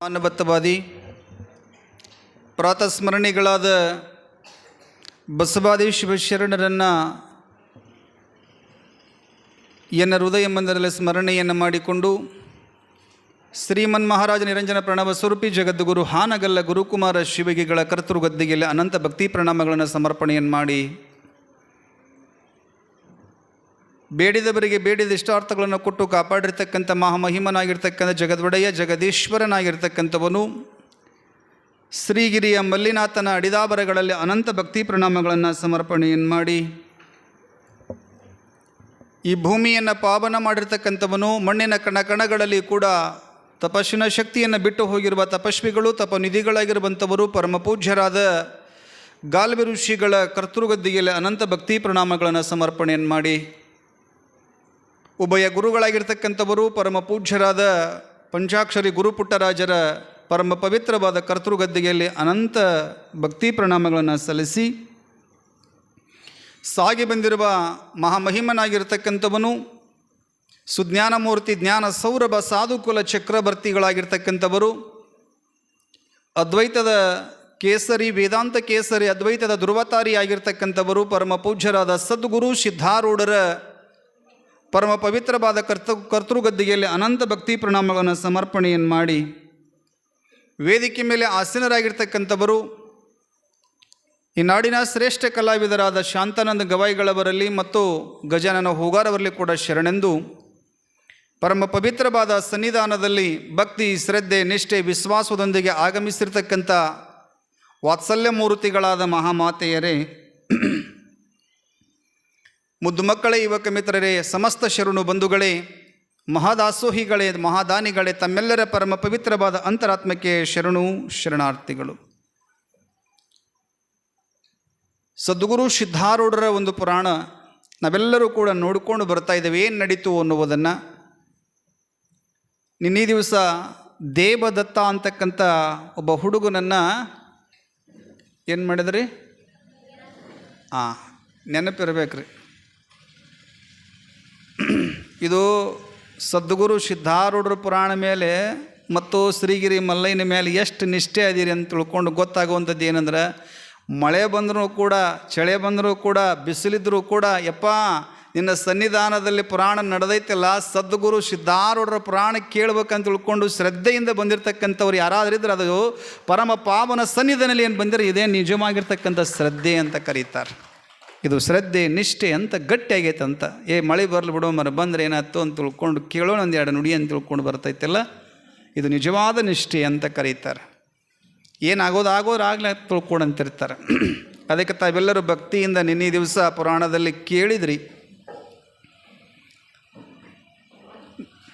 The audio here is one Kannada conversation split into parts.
ಮಾನವತ್ವವಾದಿ ಪ್ರಾತಸ್ಮರಣಿಗಳಾದ ಬಸವಾದಿ ಶಿವಶರಣರನ್ನು ಎನ್ನ ಹೃದಯ ಮಂದಿರದಲ್ಲಿ ಸ್ಮರಣೆಯನ್ನು ಮಾಡಿಕೊಂಡು ಶ್ರೀಮನ್ ಮಹಾರಾಜ ನಿರಂಜನ ಪ್ರಣವ ಸ್ವರೂಪಿ ಜಗದ್ಗುರು ಹಾನಗಲ್ಲ ಗುರುಕುಮಾರ ಶಿವಗಿಗಳ ಕರ್ತೃಗದ್ದಿಗೆಯಲ್ಲಿ ಅನಂತ ಭಕ್ತಿ ಪ್ರಣಾಮಗಳನ್ನು ಸಮರ್ಪಣೆಯನ್ನು ಮಾಡಿ ಬೇಡಿದವರಿಗೆ ಬೇಡಿದ ಇಷ್ಟಾರ್ಥಗಳನ್ನು ಕೊಟ್ಟು ಕಾಪಾಡಿರ್ತಕ್ಕಂಥ ಮಹಾಮಹಿಮನಾಗಿರ್ತಕ್ಕಂಥ ಜಗದ್ವಡೆಯ ಜಗದೀಶ್ವರನಾಗಿರ್ತಕ್ಕಂಥವನು ಶ್ರೀಗಿರಿಯ ಮಲ್ಲಿನಾಥನ ಅಡಿದಾಬರಗಳಲ್ಲಿ ಅನಂತ ಭಕ್ತಿ ಪ್ರಣಾಮಗಳನ್ನು ಸಮರ್ಪಣೆಯನ್ನು ಮಾಡಿ, ಈ ಭೂಮಿಯನ್ನು ಪಾವನ ಮಾಡಿರ್ತಕ್ಕಂಥವನು, ಮಣ್ಣಿನ ಕಣ ಕಣಗಳಲ್ಲಿ ಕೂಡ ತಪಸ್ಸಿನ ಶಕ್ತಿಯನ್ನು ಬಿಟ್ಟು ಹೋಗಿರುವ ತಪಸ್ವಿಗಳು, ತಪನಿಧಿಗಳಾಗಿರುವಂಥವರು ಪರಮ ಪೂಜ್ಯರಾದ ಗಾಲ್ವಿ ಋಷಿಗಳ ಕರ್ತೃಗದ್ದಿಗೆಯಲ್ಲಿ ಅನಂತ ಭಕ್ತಿ ಪ್ರಣಾಮಗಳನ್ನು ಸಮರ್ಪಣೆಯನ್ನು ಮಾಡಿ. ಉಭಯ ಗುರುಗಳಾಗಿರ್ತಕ್ಕಂಥವರು ಪರಮ ಪೂಜ್ಯರಾದ ಪಂಚಾಕ್ಷರಿ ಗುರುಪುಟ್ಟರಾಜರ ಪರಮ ಪವಿತ್ರವಾದ ಕರ್ತೃಗದ್ದೆಯಲ್ಲಿ ಅನಂತ ಭಕ್ತಿ ಪ್ರಣಾಮಗಳನ್ನು ಸಲ್ಲಿಸಿ ಸಾಗಿ ಬಂದಿರುವ ಮಹಾಮಹಿಮನಾಗಿರ್ತಕ್ಕಂಥವನು, ಸುಜ್ಞಾನಮೂರ್ತಿ ಜ್ಞಾನ ಸೌರಭ ಸಾಧುಕುಲ ಚಕ್ರವರ್ತಿಗಳಾಗಿರ್ತಕ್ಕಂಥವರು, ಅದ್ವೈತದ ಕೇಸರಿ, ವೇದಾಂತ ಕೇಸರಿ ಅದ್ವೈತದ ಧ್ರುವತಾರಿಯಾಗಿರ್ತಕ್ಕಂಥವರು, ಪರಮ ಪೂಜ್ಯರಾದ ಸದ್ಗುರು ಸಿದ್ಧಾರೂಢರ ಪರಮ ಪವಿತ್ರವಾದ ಕರ್ತ ಕರ್ತೃಗದ್ದಿಗೆಯಲ್ಲಿ ಅನಂತ ಭಕ್ತಿ ಪ್ರಣಾಮಗಳನ್ನು ಸಮರ್ಪಣೆಯನ್ನು ಮಾಡಿ ವೇದಿಕೆ ಮೇಲೆ ಆಸೀನರಾಗಿರ್ತಕ್ಕಂಥವರು, ಈ ನಾಡಿನ ಶ್ರೇಷ್ಠ ಕಲಾವಿದರಾದ ಶಾಂತಾನಂದ ಗವಾಯಿಗಳವರಲ್ಲಿ ಮತ್ತು ಗಜಾನನ ಹೋಗಾರವರಲ್ಲಿ ಕೂಡ ಶರಣೆಂದು ಪರಮ ಪವಿತ್ರವಾದ ಸನ್ನಿಧಾನದಲ್ಲಿ ಭಕ್ತಿ, ಶ್ರದ್ಧೆ, ನಿಷ್ಠೆ, ವಿಶ್ವಾಸದೊಂದಿಗೆ ಆಗಮಿಸಿರ್ತಕ್ಕಂಥ ವಾತ್ಸಲ್ಯ ಮೂರ್ತಿಗಳಾದ ಮಹಾಮಾತೆಯರೇ ಮುದ್ದು ಮಕ್ಕಳೇ, ಯುವಕ ಮಿತ್ರರೇ, ಸಮಸ್ತ ಶರಣು ಬಂಧುಗಳೇ, ಮಹಾದಾಸೋಹಿಗಳೇ, ಮಹಾದಾನಿಗಳೇ, ತಮ್ಮೆಲ್ಲರ ಪರಮ ಪವಿತ್ರವಾದ ಅಂತರಾತ್ಮಕ್ಕೆ ಶರಣು ಶರಣಾರ್ಥಿಗಳು. ಸದ್ಗುರು ಸಿದ್ಧಾರೂಢರ ಒಂದು ಪುರಾಣ ನಾವೆಲ್ಲರೂ ಕೂಡ ನೋಡಿಕೊಂಡು ಬರ್ತಾ ಇದ್ದೇವೆ. ಏನು ನಡೀತು ಅನ್ನುವುದನ್ನು ನಿನ್ನೆ ದಿವಸ ದೇವದತ್ತ ಅಂತಕ್ಕಂಥ ಒಬ್ಬ ಹುಡುಗನನ್ನು ಏನು ಮಾಡಿದ್ರಿ? ಹಾಂ ನೆನಪಿರ್ಬೇಕ್ರಿ. ಇದು ಸದ್ಗುರು ಸಿದ್ಧಾರೂಢರ ಪುರಾಣ ಮೇಲೆ ಮತ್ತು ಶ್ರೀಗಿರಿ ಮಲ್ಲಯ್ಯನ ಮೇಲೆ ಎಷ್ಟು ನಿಷ್ಠೆ ಅದೀರಿ ಅಂತ ತಿಳ್ಕೊಂಡು ಗೊತ್ತಾಗುವಂಥದ್ದು ಏನಂದ್ರೆ, ಮಳೆ ಬಂದರೂ ಕೂಡ, ಚಳಿ ಬಂದರೂ ಕೂಡ ಬಿಸಿಲಿದ್ದರೂ ಕೂಡ, ಯಪ್ಪ, ನಿನ್ನ ಸನ್ನಿಧಾನದಲ್ಲಿ ಪುರಾಣ ನಡೆದೈತಲ್ಲ, ಸದ್ಗುರು ಸಿದ್ಧಾರೂಢರ ಪುರಾಣ ಕೇಳ್ಬೇಕಂತ ತಿಳ್ಕೊಂಡು ಶ್ರದ್ಧೆಯಿಂದ ಬಂದಿರತಕ್ಕಂಥವ್ರು ಯಾರಾದ್ರಿದ್ರೆ ಅದು ಪರಮ ಪಾವನ ಸನ್ನಿಧಾನದಲ್ಲಿ ಏನು ಬಂದಿರೋ, ಇದೇ ನಿಜವಾಗಿರ್ತಕ್ಕಂಥ ಶ್ರದ್ಧೆ ಅಂತ ಕರೀತಾರೆ. ಇದು ಶ್ರದ್ಧೆ, ನಿಷ್ಠೆ ಅಂತ ಗಟ್ಟಿಯಾಗೈತೆ ಅಂತ ಏ, ಮಳೆ ಬರಲು ಬಿಡೋ, ಮರ ಬಂದರೆ ಏನಾಯ್ತು ಅಂತ ತಿಳ್ಕೊಂಡು ಕೇಳೋಣ ಒಂದು ಎರಡು ನುಡಿ ಅಂತ ತಿಳ್ಕೊಂಡು ಬರ್ತೈತಲ್ಲ? ಇದು ನಿಜವಾದ ನಿಷ್ಠೆ ಅಂತ ಕರೀತಾರೆ. ಏನಾಗೋದು ಆಗೋರು ಆಗಲೇ ತಿಳ್ಕೊಂಡು ಅಂತಿರ್ತಾರೆ. ಅದಕ್ಕೆ ತಾವೆಲ್ಲರೂ ಭಕ್ತಿಯಿಂದ ನಿನ್ನೆ ದಿವಸ ಪುರಾಣದಲ್ಲಿ ಕೇಳಿದ್ರಿ.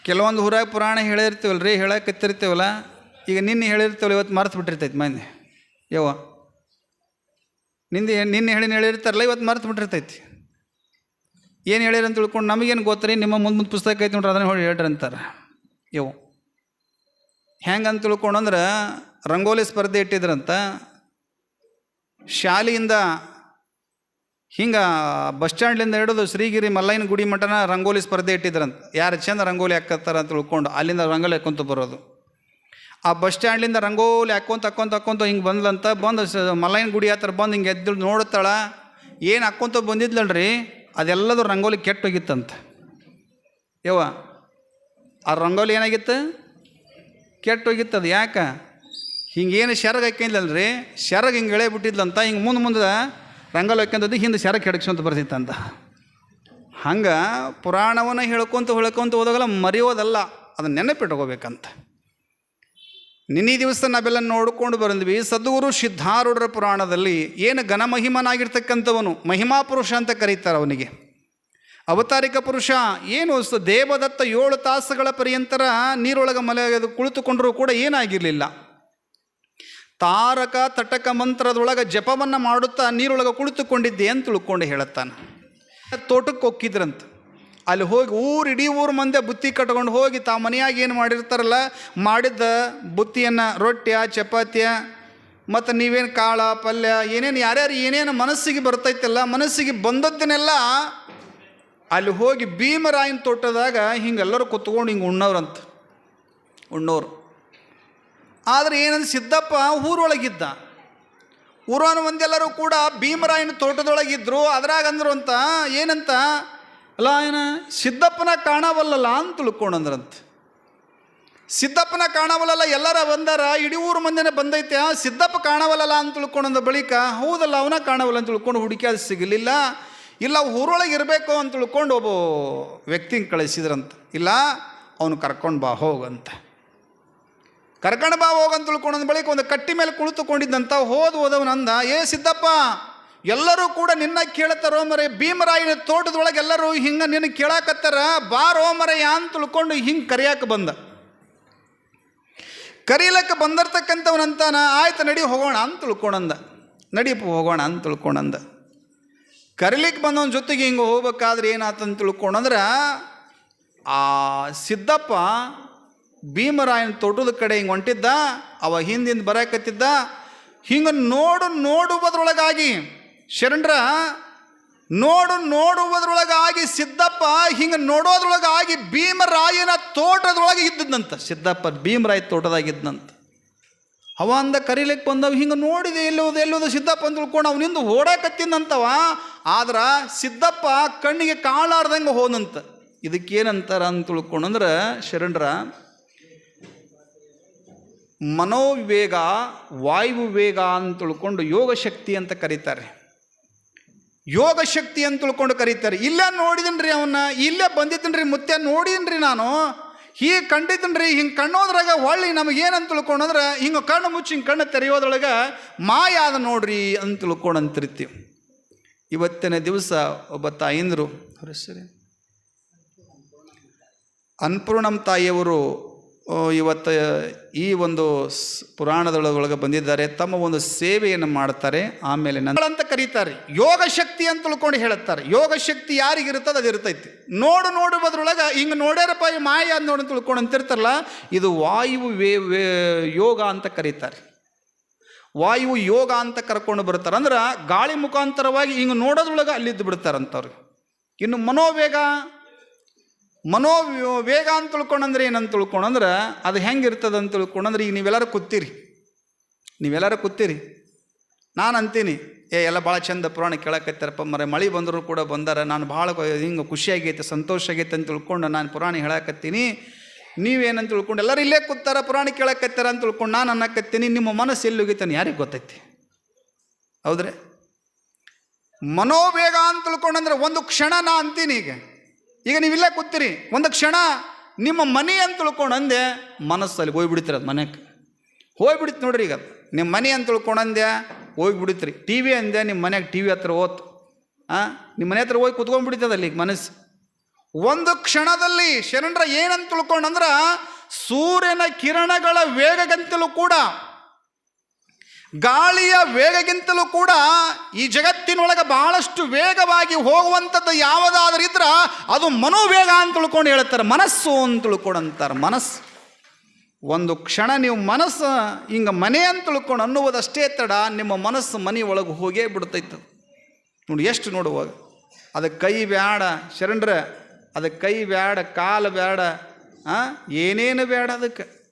ಕೆಲವೊಂದು ಊರಾಗ ಪುರಾಣ ಹೇಳಿರ್ತೀವಲ್ಲ ರೀ ಹೇಳಕತ್ತಿರ್ತೀವಲ್ಲ? ಈಗ ನಿನ್ನೆ ಹೇಳಿರ್ತೀವಲ್ಲ, ಇವತ್ತು ಮರ್ತು ಬಿಟ್ಟಿರ್ತೈತೆ ಮಂದಿ ಯವ್ವ ನಿಂದೆ ನಿನ್ನೆ ಹೇಳಿ ಹೇಳಿರ್ತಾರಲ್ಲ, ಇವತ್ತು ಮರೆತು ಬಿಟ್ಟಿರ್ತೈತಿ. ಏನು ಹೇಳಿರ ಅಂತ ತಿಳ್ಕೊಂಡು ನಮಗೇನು ಗೊತ್ತರಿ? ನಿಮ್ಮ ಮುಂದೆ ಮುಂದೆ ಪುಸ್ತಕ ಐತಿ ನೋಡ್ರಿ, ಅದನ್ನ ಹೇಳಿ ಹೇಳ್ರಿ ಅಂತಾರೆ. ಇವು. ಹೆಂಗೆ ಅಂತ ತಿಳ್ಕೊಂಡು ಅಂದ್ರೆ, ರಂಗೋಲಿ ಸ್ಪರ್ಧೆ ಇಟ್ಟಿದ್ರಂತ, ಶಾಲೆಯಿಂದ ಹಿಂಗೆ ಬಸ್ ಸ್ಟ್ಯಾಂಡ್ಲಿಂದ ಹಿಡಿದು ಶ್ರೀಗಿರಿ ಮಲ್ಲಯ್ಯನ ಗುಡಿ ಮಠನ ರಂಗೋಲಿ ಸ್ಪರ್ಧೆ ಇಟ್ಟಿದ್ರಂತ. ಯಾರು ಚಂದ ರಂಗೋಲಿ ಹಾಕತ್ತಾರ ಅಂತ ತಿಳ್ಕೊಂಡು ಅಲ್ಲಿಂದ ರಂಗೋಲಿ ಹಾಕೊಂತ ಬರೋದು. ಆ ಬಸ್ ಸ್ಟ್ಯಾಂಡ್ಲಿಂದ ರಂಗೋಲಿ ಹಾಕ್ಕೊಂತ ಹಾಕ್ಕೊಂತ ಹಾಕ್ಕೊಂತ ಹಿಂಗೆ ಬಂದ್ಲಂತ ಬಂದು ಮಲ್ಲಯ್ಯನ ಗುಡಿ ಹತ್ರ ಬಂದು ಹಿಂಗೆ ಎದ್ದು ನೋಡ್ತಾಳ, ಏನು ಹಾಕ್ಕೊಂತ ಬಂದಿದ್ಲಲ್ರಿ? ಅದೆಲ್ಲದೂ ರಂಗೋಲಿ ಕೆಟ್ಟೋಗಿತ್ತಂತ. ಯವ್ವ, ಆ ರಂಗೋಲಿ ಏನಾಗಿತ್ತು? ಕೆಟ್ಟೋಗಿತ್ತು ಅದು, ಯಾಕೆ? ಹಿಂಗೇನು ಶರಗ್ ಹಾಕಿದ್ಲಲ್ರಿ ಶರಗ್ ಹಿಂಗೆ ಎಳೆ ಬಿಟ್ಟಿದ್ಲಂತ, ಹಿಂಗೆ ಮುಂದೆ ಮುಂದೆ ರಂಗೋಲಿ ಹಾಕ್ಯಂತದ್ದು ಹಿಂದೆ ಶರಗ್ ಕೆಡಕ್ಸಂತ ಬರ್ತಿತ್ತಂತ. ಹಂಗೆ ಪುರಾಣವನ್ನು ಹೇಳ್ಕೊಂತ ಹೇಳ್ಕೊಂತ ಹೋದಾಗಲ್ಲ ಮರೆಯೋದಲ್ಲ, ಅದನ್ನ ನೆನಪಿಟ್ಕೋಬೇಕಂತ. ನಿನ್ನೆ ದಿವಸ ನಾವೆಲ್ಲ ನೋಡಿಕೊಂಡು ಬಂದ್ವಿ, ಸದ್ಗುರು ಸಿದ್ಧಾರೂಢರ ಪುರಾಣದಲ್ಲಿ ಏನು ಘನಮಹಿಮನಾಗಿರ್ತಕ್ಕಂಥವನು, ಮಹಿಮಾ ಪುರುಷ ಅಂತ ಕರೀತಾರೆ ಅವನಿಗೆ. ಅವತಾರಿಕ ಪುರುಷ ಏನು ದೇವದತ್ತ ಏಳು ತಾಸುಗಳ ಪರ್ಯಂತರ ನೀರೊಳಗೆ ಮಲೆ ಕುಳಿತುಕೊಂಡರೂ ಕೂಡ ಏನಾಗಿರಲಿಲ್ಲ. ತಾರಕ ತಟಕ ಮಂತ್ರದೊಳಗೆ ಜಪವನ್ನು ಮಾಡುತ್ತಾ ನೀರೊಳಗೆ ಕುಳಿತುಕೊಂಡಿದ್ದೆ ಅಂತ ತಿಳ್ಕೊಂಡು ಹೇಳುತ್ತಾನೆ. ತೋಟಕ್ಕೆ ಹೊಕ್ಕಿದ್ರಂತ ಅಲ್ಲಿ ಹೋಗಿ ಊರು ಇಡೀ ಊರು ಮಂದೆ ಬುತ್ತಿ ಕಟ್ಕೊಂಡು ಹೋಗಿ ತಾ ಮನೆಯಾಗ ಏನು ಮಾಡಿರ್ತಾರಲ್ಲ, ಮಾಡಿದ್ದ ಬುತ್ತಿಯನ್ನು ರೊಟ್ಟಿಯ ಚಪಾತಿಯ ಮತ್ತು ನೀವೇನು ಕಾಳ, ಪಲ್ಯ, ಏನೇನು ಯಾರ್ಯಾರು ಏನೇನು ಮನಸ್ಸಿಗೆ ಬರ್ತೈತಲ್ಲ, ಮನಸ್ಸಿಗೆ ಬಂದದ್ದನ್ನೆಲ್ಲ ಅಲ್ಲಿ ಹೋಗಿ ಭೀಮರಾಯನ ತೋಟದಾಗ ಹಿಂಗೆಲ್ಲರೂ ಕೂತ್ಕೊಂಡು ಹಿಂಗೆ ಉಣ್ಣವ್ರಂತ, ಉಣ್ಣೋರು. ಆದರೆ ಏನಂದ್ರೆ ಸಿದ್ದಪ್ಪ ಊರೊಳಗಿದ್ದ. ಊರವನ ಒಂದೆಲ್ಲರೂ ಕೂಡ ಭೀಮರಾಯನ ತೋಟದೊಳಗಿದ್ರು, ಅದ್ರಾಗ ಅಂದ್ರು ಅಂತ, ಏನಂತ ಅಲ್ಲ, ಏನ ಸಿದ್ದಪ್ಪನ ಕಾಣವಲ್ಲಲ್ಲ ಅಂತ ತಿಳ್ಕೊಂಡಂದ್ರಂತ ಸಿದ್ದಪ್ಪನ ಕಾಣವಲ್ಲಲ್ಲ, ಎಲ್ಲರ ಬಂದಾರ, ಇಡೀ ಊರು ಮಂದಿನ ಬಂದೈತೆ ಸಿದ್ದಪ್ಪ ಕಾಣವಲ್ಲಲ್ಲ ಅಂತ ತಿಳ್ಕೊಂಡಂದ ಬಳಿಕ, ಹೌದಲ್ಲ, ಅವನ ಕಾಣವಲ್ಲ ಅಂತ ತಿಳ್ಕೊಂಡು ಹುಡುಕಿ ಅದು ಸಿಗಲಿಲ್ಲ. ಇಲ್ಲ ಊರೊಳಗೆ ಇರಬೇಕು ಅಂತ ತಿಳ್ಕೊಂಡು ಒಬ್ಬ ವ್ಯಕ್ತಿನ ಕಳಿಸಿದ್ರಂತ. ಇಲ್ಲ, ಅವನು ಕರ್ಕೊಂಡು ಬಾ ಹೋಗಂತ ಕರ್ಕೊಂಡು ಬಾ ಹೋಗಂತ ತಿಳ್ಕೊಂಡಂದ ಬಳಿಕ ಒಂದು ಕಟ್ಟಿ ಮೇಲೆ ಕುಳಿತುಕೊಂಡಿದ್ದಂತ, ಹೋದ ಹೋದವನಂದ, ಏ ಸಿದ್ದಪ್ಪ ಎಲ್ಲರೂ ಕೂಡ ನಿನ್ನ ಕೇಳ್ತಾರೋ ಮರೆ ಭೀಮರಾಯನ ತೋಟದೊಳಗೆ ಎಲ್ಲರೂ ಹಿಂಗೆ ನಿನ್ನ ಕೇಳಾಕತ್ತಾರ. ಬಾರೋ ಮರೆಯ ಅಂತ ತಿಳ್ಕೊಂಡು ಹಿಂಗೆ ಕರಿಯಾಕ ಬಂದ. ಕರೀಲಕ್ಕೆ ಬಂದಿರ್ತಕ್ಕಂಥವನಂತಾನ, ಆಯ್ತು ನಡಿ ಹೋಗೋಣ ಅಂತ ತಿಳ್ಕೊಂಡಂದ. ನಡೀಪು ಹೋಗೋಣ ಅಂತ ತಿಳ್ಕೊಂಡಂದ. ಕರೀಲಿಕ್ಕೆ ಬಂದವನ ಜೊತೆಗೆ ಹಿಂಗೆ ಹೋಗ್ಬೇಕಾದ್ರೆ ಏನಾತಂತ ತಿಳ್ಕೊಂಡಂದ್ರೆ, ಆ ಸಿದ್ದಪ್ಪ ಭೀಮರಾಯನ ತೋಟದ ಕಡೆ ಹಿಂಗೆ ಹೊಂಟಿದ್ದ, ಅವ ಹಿಂದಿಂದ ಬರಕತ್ತಿದ್ದ. ಹಿಂಗೆ ನೋಡು, ನೋಡುವುದ್ರೊಳಗಾಗಿ ಶರಣರ, ನೋಡು, ನೋಡುವುದ್ರೊಳಗಾಗಿ ಸಿದ್ದಪ್ಪ, ಹಿಂಗೆ ನೋಡೋದ್ರೊಳಗಾಗಿ ಭೀಮರಾಯನ ತೋಟದೊಳಗೆ ಇದ್ದದಂತ ಸಿದ್ದಪ್ಪ ಭೀಮರಾಯ ತೋಟದಾಗಿದ್ದಂತ ಅವ ಅಂದ ಕರೀಲಿಕ್ಕೆ ಬಂದವ, ಹಿಂಗೆ ನೋಡಿದೆ ಎಲ್ಲೋದು ಎಲ್ಲೋದು ಸಿದ್ದಪ್ಪ ಅಂತ ತಿಳ್ಕೊಂಡು ಅವನಿಂದ ಓಡಾಕತ್ತಿನಂತವ. ಆದ್ರೆ ಸಿದ್ದಪ್ಪ ಕಣ್ಣಿಗೆ ಕಾಣಲಾರ್ದಂಗೆ ಹೋದಂತ. ಇದಕ್ಕೇನಂತಾರ ಅಂತ ತಿಳ್ಕೊಂಡಂದ್ರೆ, ಶರಣರ, ಮನೋವಿವೇಗ, ವಾಯುವಿವೇಗ ಅಂತ ತಿಳ್ಕೊಂಡು ಯೋಗ ಶಕ್ತಿ ಅಂತ ಕರೀತಾರೆ. ಯೋಗ ಶಕ್ತಿ ಅಂತ ತಿಳ್ಕೊಂಡು ಕರೀತಾರೆ. ಇಲ್ಲೇ ನೋಡಿದನ್ರಿ ಅವನ್ನ ಇಲ್ಲೇ ಬಂದಿದ್ದನ್ರಿ ಮುತ್ತೆ ನೋಡಿದನ್ರಿ ನಾನು. ಹೀಗೆ ಕಂಡಿದ್ದನ್ರಿ ಹಿಂಗೆ ಕಣ್ಣೋದ್ರಾಗ ಹೊಳ್ಳಿ ನಮಗೇನಂತ ತಿಳ್ಕೊಂಡ್ರೆ ಹಿಂಗೆ ಕಣ್ಣು ಮುಚ್ಚಿ ಹಿಂಗೆ ಕಣ್ಣು ತೆರೆಯೋದ್ರೊಳಗೆ ಮಾಯಾದ ನೋಡ್ರಿ ಅಂತ ತಿಳ್ಕೊಂಡು ಅಂತಿರ್ತೀವಿ ಇವತ್ತಿನ ದಿವಸ ಒಬ್ಬ ತಾಯಿಂದರು ಅವ್ರ ಹೆಸರು ಅನ್ನಪೂರ್ಣಮ್ ತಾಯಿಯವರು ಇವತ್ತು ಈ ಒಂದು ಸ್- ಪುರಾಣದೊಳಗೆ ಬಂದಿದ್ದಾರೆ. ತಮ್ಮ ಒಂದು ಸೇವೆಯನ್ನು ಮಾಡ್ತಾರೆ. ಆಮೇಲೆ ಅಂತ ಕರೀತಾರೆ. ಯೋಗ ಶಕ್ತಿ ಅಂತ ತಿಳ್ಕೊಂಡು ಹೇಳುತ್ತಾರೆ. ಯೋಗ ಶಕ್ತಿ ಯಾರಿಗಿರುತ್ತದ ಅದು ಇರ್ತೈತಿ. ನೋಡು ನೋಡುವುದ್ರೊಳಗೆ ಹಿಂಗೆ ನೋಡ್ಯಾರಪ್ಪ, ಈ ಮಾಯ ಅಂತ ನೋಡಿ ತಿಳ್ಕೊಂಡು ಅಂತಿರ್ತಾರಲ್ಲ, ಇದು ವಾಯು ವೇ, ಯೋಗ ಅಂತ ಕರೀತಾರೆ. ವಾಯು ಯೋಗ ಅಂತ ಕರ್ಕೊಂಡು ಬರ್ತಾರೆ. ಅಂದ್ರೆ ಗಾಳಿ ಮುಖಾಂತರವಾಗಿ ಹಿಂಗೆ ನೋಡೋದ್ರೊಳಗೆ ಅಲ್ಲಿದ್ದು ಬಿಡ್ತಾರಂತವ್ರು. ಇನ್ನು ಮನೋವೇಗ ಮನೋ ವೇಗ ಅಂತ ತಿಳ್ಕೊಂಡಂದ್ರೆ ಏನಂತ ತಿಳ್ಕೊಂಡಂದ್ರೆ ಅದು ಹೆಂಗೆ ಇರ್ತದೆ ಅಂತ ತಿಳ್ಕೊಂಡಂದ್ರೆ ಈಗ ನೀವೆಲ್ಲರೂ ಕೂತೀರಿ. ನೀವೆಲ್ಲರೂ ಕೂತೀರಿ. ನಾನು ಅಂತೀನಿ ಏ, ಎಲ್ಲ ಭಾಳ ಚಂದ ಪುರಾಣ ಕೇಳಕತ್ತಾರಪ್ಪ, ಮರೆ ಮಳೆ ಬಂದರೂ ಕೂಡ ಬಂದಾರ, ನಾನು ಭಾಳ ಹಿಂಗೆ ಖುಷಿಯಾಗೈತೆ ಸಂತೋಷ ಆಗೈತೆ ಅಂತ ತಿಳ್ಕೊಂಡು ನಾನು ಪುರಾಣ ಹೇಳಕತ್ತೀನಿ. ನೀವೇನಂತ ತಿಳ್ಕೊಂಡು, ಎಲ್ಲರೂ ಇಲ್ಲೇ ಕೂತಾರ, ಪುರಾಣ ಕೇಳಕತ್ತಾರ ಅಂತ ತಿಳ್ಕೊಂಡು ನಾನು ಅನ್ನಕತ್ತೀನಿ, ನಿಮ್ಮ ಮನಸ್ಸು ಎಲ್ಲಿ ಯಾರಿಗೆ ಗೊತ್ತೈತಿ? ಹೌದ್ರೆ? ಮನೋವೇಗ ಅಂತ ತಿಳ್ಕೊಂಡಂದ್ರೆ ಒಂದು ಕ್ಷಣ ನಾ ಅಂತೀನಿ ಈಗ. ಈಗ ನೀವಿಲ್ಲೇ ಕೂತೀರಿ ಒಂದು ಕ್ಷಣ ನಿಮ್ಮ ಮನೆ ಅಂತ ತಿಳ್ಕೊಂಡು ಅಂದೆ, ಮನಸ್ಸಲ್ಲಿ ಹೋಗ್ಬಿಡ್ತೀರ ಅದು ಮನೆಗೆ. ಹೋಗ್ಬಿಡ್ತು ನೋಡ್ರಿ ಈಗ. ನಿಮ್ಮ ಮನೆ ಅಂತ ತಿಳ್ಕೊಂಡು ಅಂದೆ, ಹೋಗ್ಬಿಡ್ತೀರಿ. ಟಿ ವಿ ಅಂದೆ, ನಿಮ್ಮ ಮನೆಗೆ ಟಿ ವಿ ಹತ್ರ ಹೋತು. ಹಾಂ ನಿಮ್ಮ ಮನೆ ಹತ್ರ ಹೋಗಿ ಕುತ್ಕೊಂಡ್ಬಿಡ್ತದಲ್ಲಿ ಈಗ ಮನಸ್ಸು? ಒಂದು ಕ್ಷಣದಲ್ಲಿ ಶರಣರ ಏನಂತ ತಿಳ್ಕೊಂಡಂದ್ರೆ ಸೂರ್ಯನ ಕಿರಣಗಳ ವೇಗಗಂತಲೂ ಕೂಡ ಗಾಳಿಯ ವೇಗಗಿಂತಲೂ ಕೂಡ ಈ ಜಗತ್ತಿನೊಳಗೆ ಬಹಳಷ್ಟು ವೇಗವಾಗಿ ಹೋಗುವಂಥದ್ದು ಯಾವುದಾದ್ರೂ ಇದ್ರೆ ಅದು ಮನೋವೇಗ ಅಂತ ತಿಳ್ಕೊಂಡು ಹೇಳ್ತಾರೆ, ಮನಸ್ಸು ಅಂತ ತಿಳ್ಕೊಂಡು ಅಂತಾರೆ, ಮನಸ್ಸು. ಒಂದು ಕ್ಷಣ ನೀವು ಮನಸ್ಸು ಹಿಂಗೆ ಮನೆ ಅಂತ ತಿಳ್ಕೊಂಡು ಅನ್ನುವುದಷ್ಟೇ ತಡ, ನಿಮ್ಮ ಮನಸ್ಸು ಮನೆ ಒಳಗೆ ಹೋಗೇ ಬಿಡ್ತೈತೆ ನೋಡಿ, ಎಷ್ಟು ನೋಡುವಾಗ ಅದಕ್ಕೆ ಕೈ ಬ್ಯಾಡ, ಶರಣರ ಅದು ಕೈ ಬ್ಯಾಡ, ಕಾಲು ಬ್ಯಾಡ ಏನೇನು ಬೇಡ ಅದಕ್ಕೆ?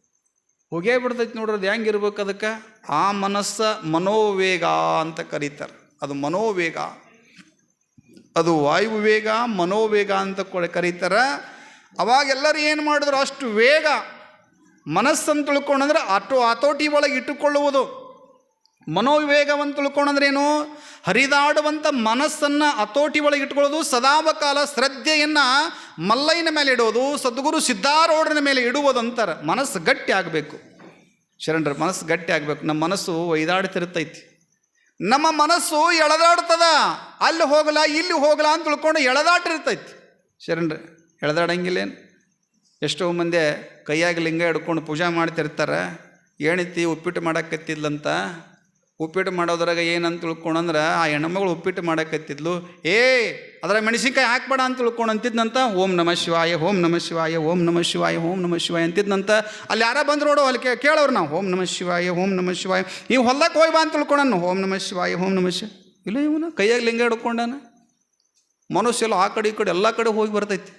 ಹೋಗೇ ಬಿಡ್ತೈತಿ ನೋಡ್ರಿ, ಅದು ಹೆಂಗೆ ಇರ್ಬೇಕು ಅದಕ್ಕೆ? ಆ ಮನಸ್ಸ ಮನೋವೇಗ ಅಂತ ಕರೀತಾರೆ. ಅದು ಮನೋವೇಗ. ಅದು ವಾಯುವೇಗ ಮನೋವೇಗ ಅಂತ ಕರೀತಾರೆ. ಅವಾಗೆಲ್ಲರೂ ಏನು ಮಾಡಿದ್ರು? ಅಷ್ಟು ವೇಗ ಮನಸ್ಸನ್ನು ತಿಳ್ಕೊಂಡಂದ್ರೆ ಅಟೋ ಹತೋಟಿ ಒಳಗೆ ಇಟ್ಟುಕೊಳ್ಳುವುದು. ಮನೋವಿವೇಗವನ್ನು ತಿಳ್ಕೊಂಡಂದ್ರೆ ಏನು ಹರಿದಾಡುವಂಥ ಮನಸ್ಸನ್ನು ಹತೋಟಿ ಒಳಗೆ ಇಟ್ಕೊಳ್ಳೋದು, ಸದಾವಕಾಲ ಶ್ರದ್ಧೆಯನ್ನು ಮಲ್ಲೈನ ಮೇಲೆ ಇಡೋದು, ಸದ್ಗುರು ಸಿದ್ಧಾರೂಢನ ಮೇಲೆ ಇಡುವುದು ಅಂತಾರೆ. ಮನಸ್ಸು ಗಟ್ಟಿ ಆಗಬೇಕು. ಶರಣರ, ಮನಸ್ಸು ಗಟ್ಟಿ ಆಗಬೇಕು. ನಮ್ಮ ಮನಸ್ಸು ಒಯ್ದಾಡ್ತಿರ್ತೈತಿ. ನಮ್ಮ ಮನಸ್ಸು ಎಳೆದಾಡ್ತದ. ಅಲ್ಲಿ ಹೋಗಲ್ಲ, ಇಲ್ಲಿ ಹೋಗಲ್ಲ ಅಂತ ತಿಳ್ಕೊಂಡು ಎಳೆದಾಟಿರ್ತೈತಿ. ಶರಣರ, ಎಳೆದಾಡಂಗಿಲ್ಲೇನು? ಎಷ್ಟೋ ಮಂದಿ ಕೈಯಾಗಿ ಲಿಂಗ ಹಿಡ್ಕೊಂಡು ಪೂಜೆ ಮಾಡ್ತಿರ್ತಾರೆ. ಏಣಿತಿ ಉಪ್ಪಿಟ್ಟು ಮಾಡಾಕತ್ತಿದ್ಲಂತ ಉಪ್ಪಿಟ್ಟು ಮಾಡೋದ್ರಾಗ ಏನಂತ ತಿಳ್ಕೊಂಡಂದ್ರೆ ಆ ಹೆಣ್ಮಗಳು ಉಪ್ಪಿಟ್ಟು ಮಾಡಾಕತ್ತಿದ್ಲು, ಏ ಅದರ ಮೆಣಸಿನ್ಕಾಯಿ ಹಾಕ್ಬೇಡ ಅಂತ ತಿಳ್ಕೊಂಡು ಅಂತಿದ್ನಂತ, ಓಂ ನಮ ಶಿವಾಯ, ಓಂ ನಮ ಶಿವಾಯ, ಓಂ ನಮ ಶಿವಾಯ, ಓಂ ನಮ ಶಿವಾಯ ಅಂತಿದ್ನಂತ, ಅಲ್ಲಿ ಯಾರ ಬಂದ್ರು ನೋಡು, ಅಲ್ಲಿ ಕೇಳೋರು ನಾವು, ಓಂ ನಮ ಶಿವಾಯ, ಓಂ ನಮ ಶಿವಾಯ, ಈ ಹೊಲಕ್ಕೆ ಹೋಗಿ ಬಾ ಅಂತ ತಿಳ್ಕೊಂಡನು ಓಂ ನಮ ಶಿವಾಯ, ಓಂ ನಮ ಶಿವ ಇಲ್ಲ ಇವನು ಕೈಯಾಗ ಲಿಂಗ ಹಿಡ್ಕೊಂಡಾನ? ಮನುಷ್ಯ ಎಲ್ಲ ಆ ಕಡೆ ಈ ಕಡೆ ಎಲ್ಲ ಕಡೆ ಹೋಗಿ ಬರ್ತೈತಿ,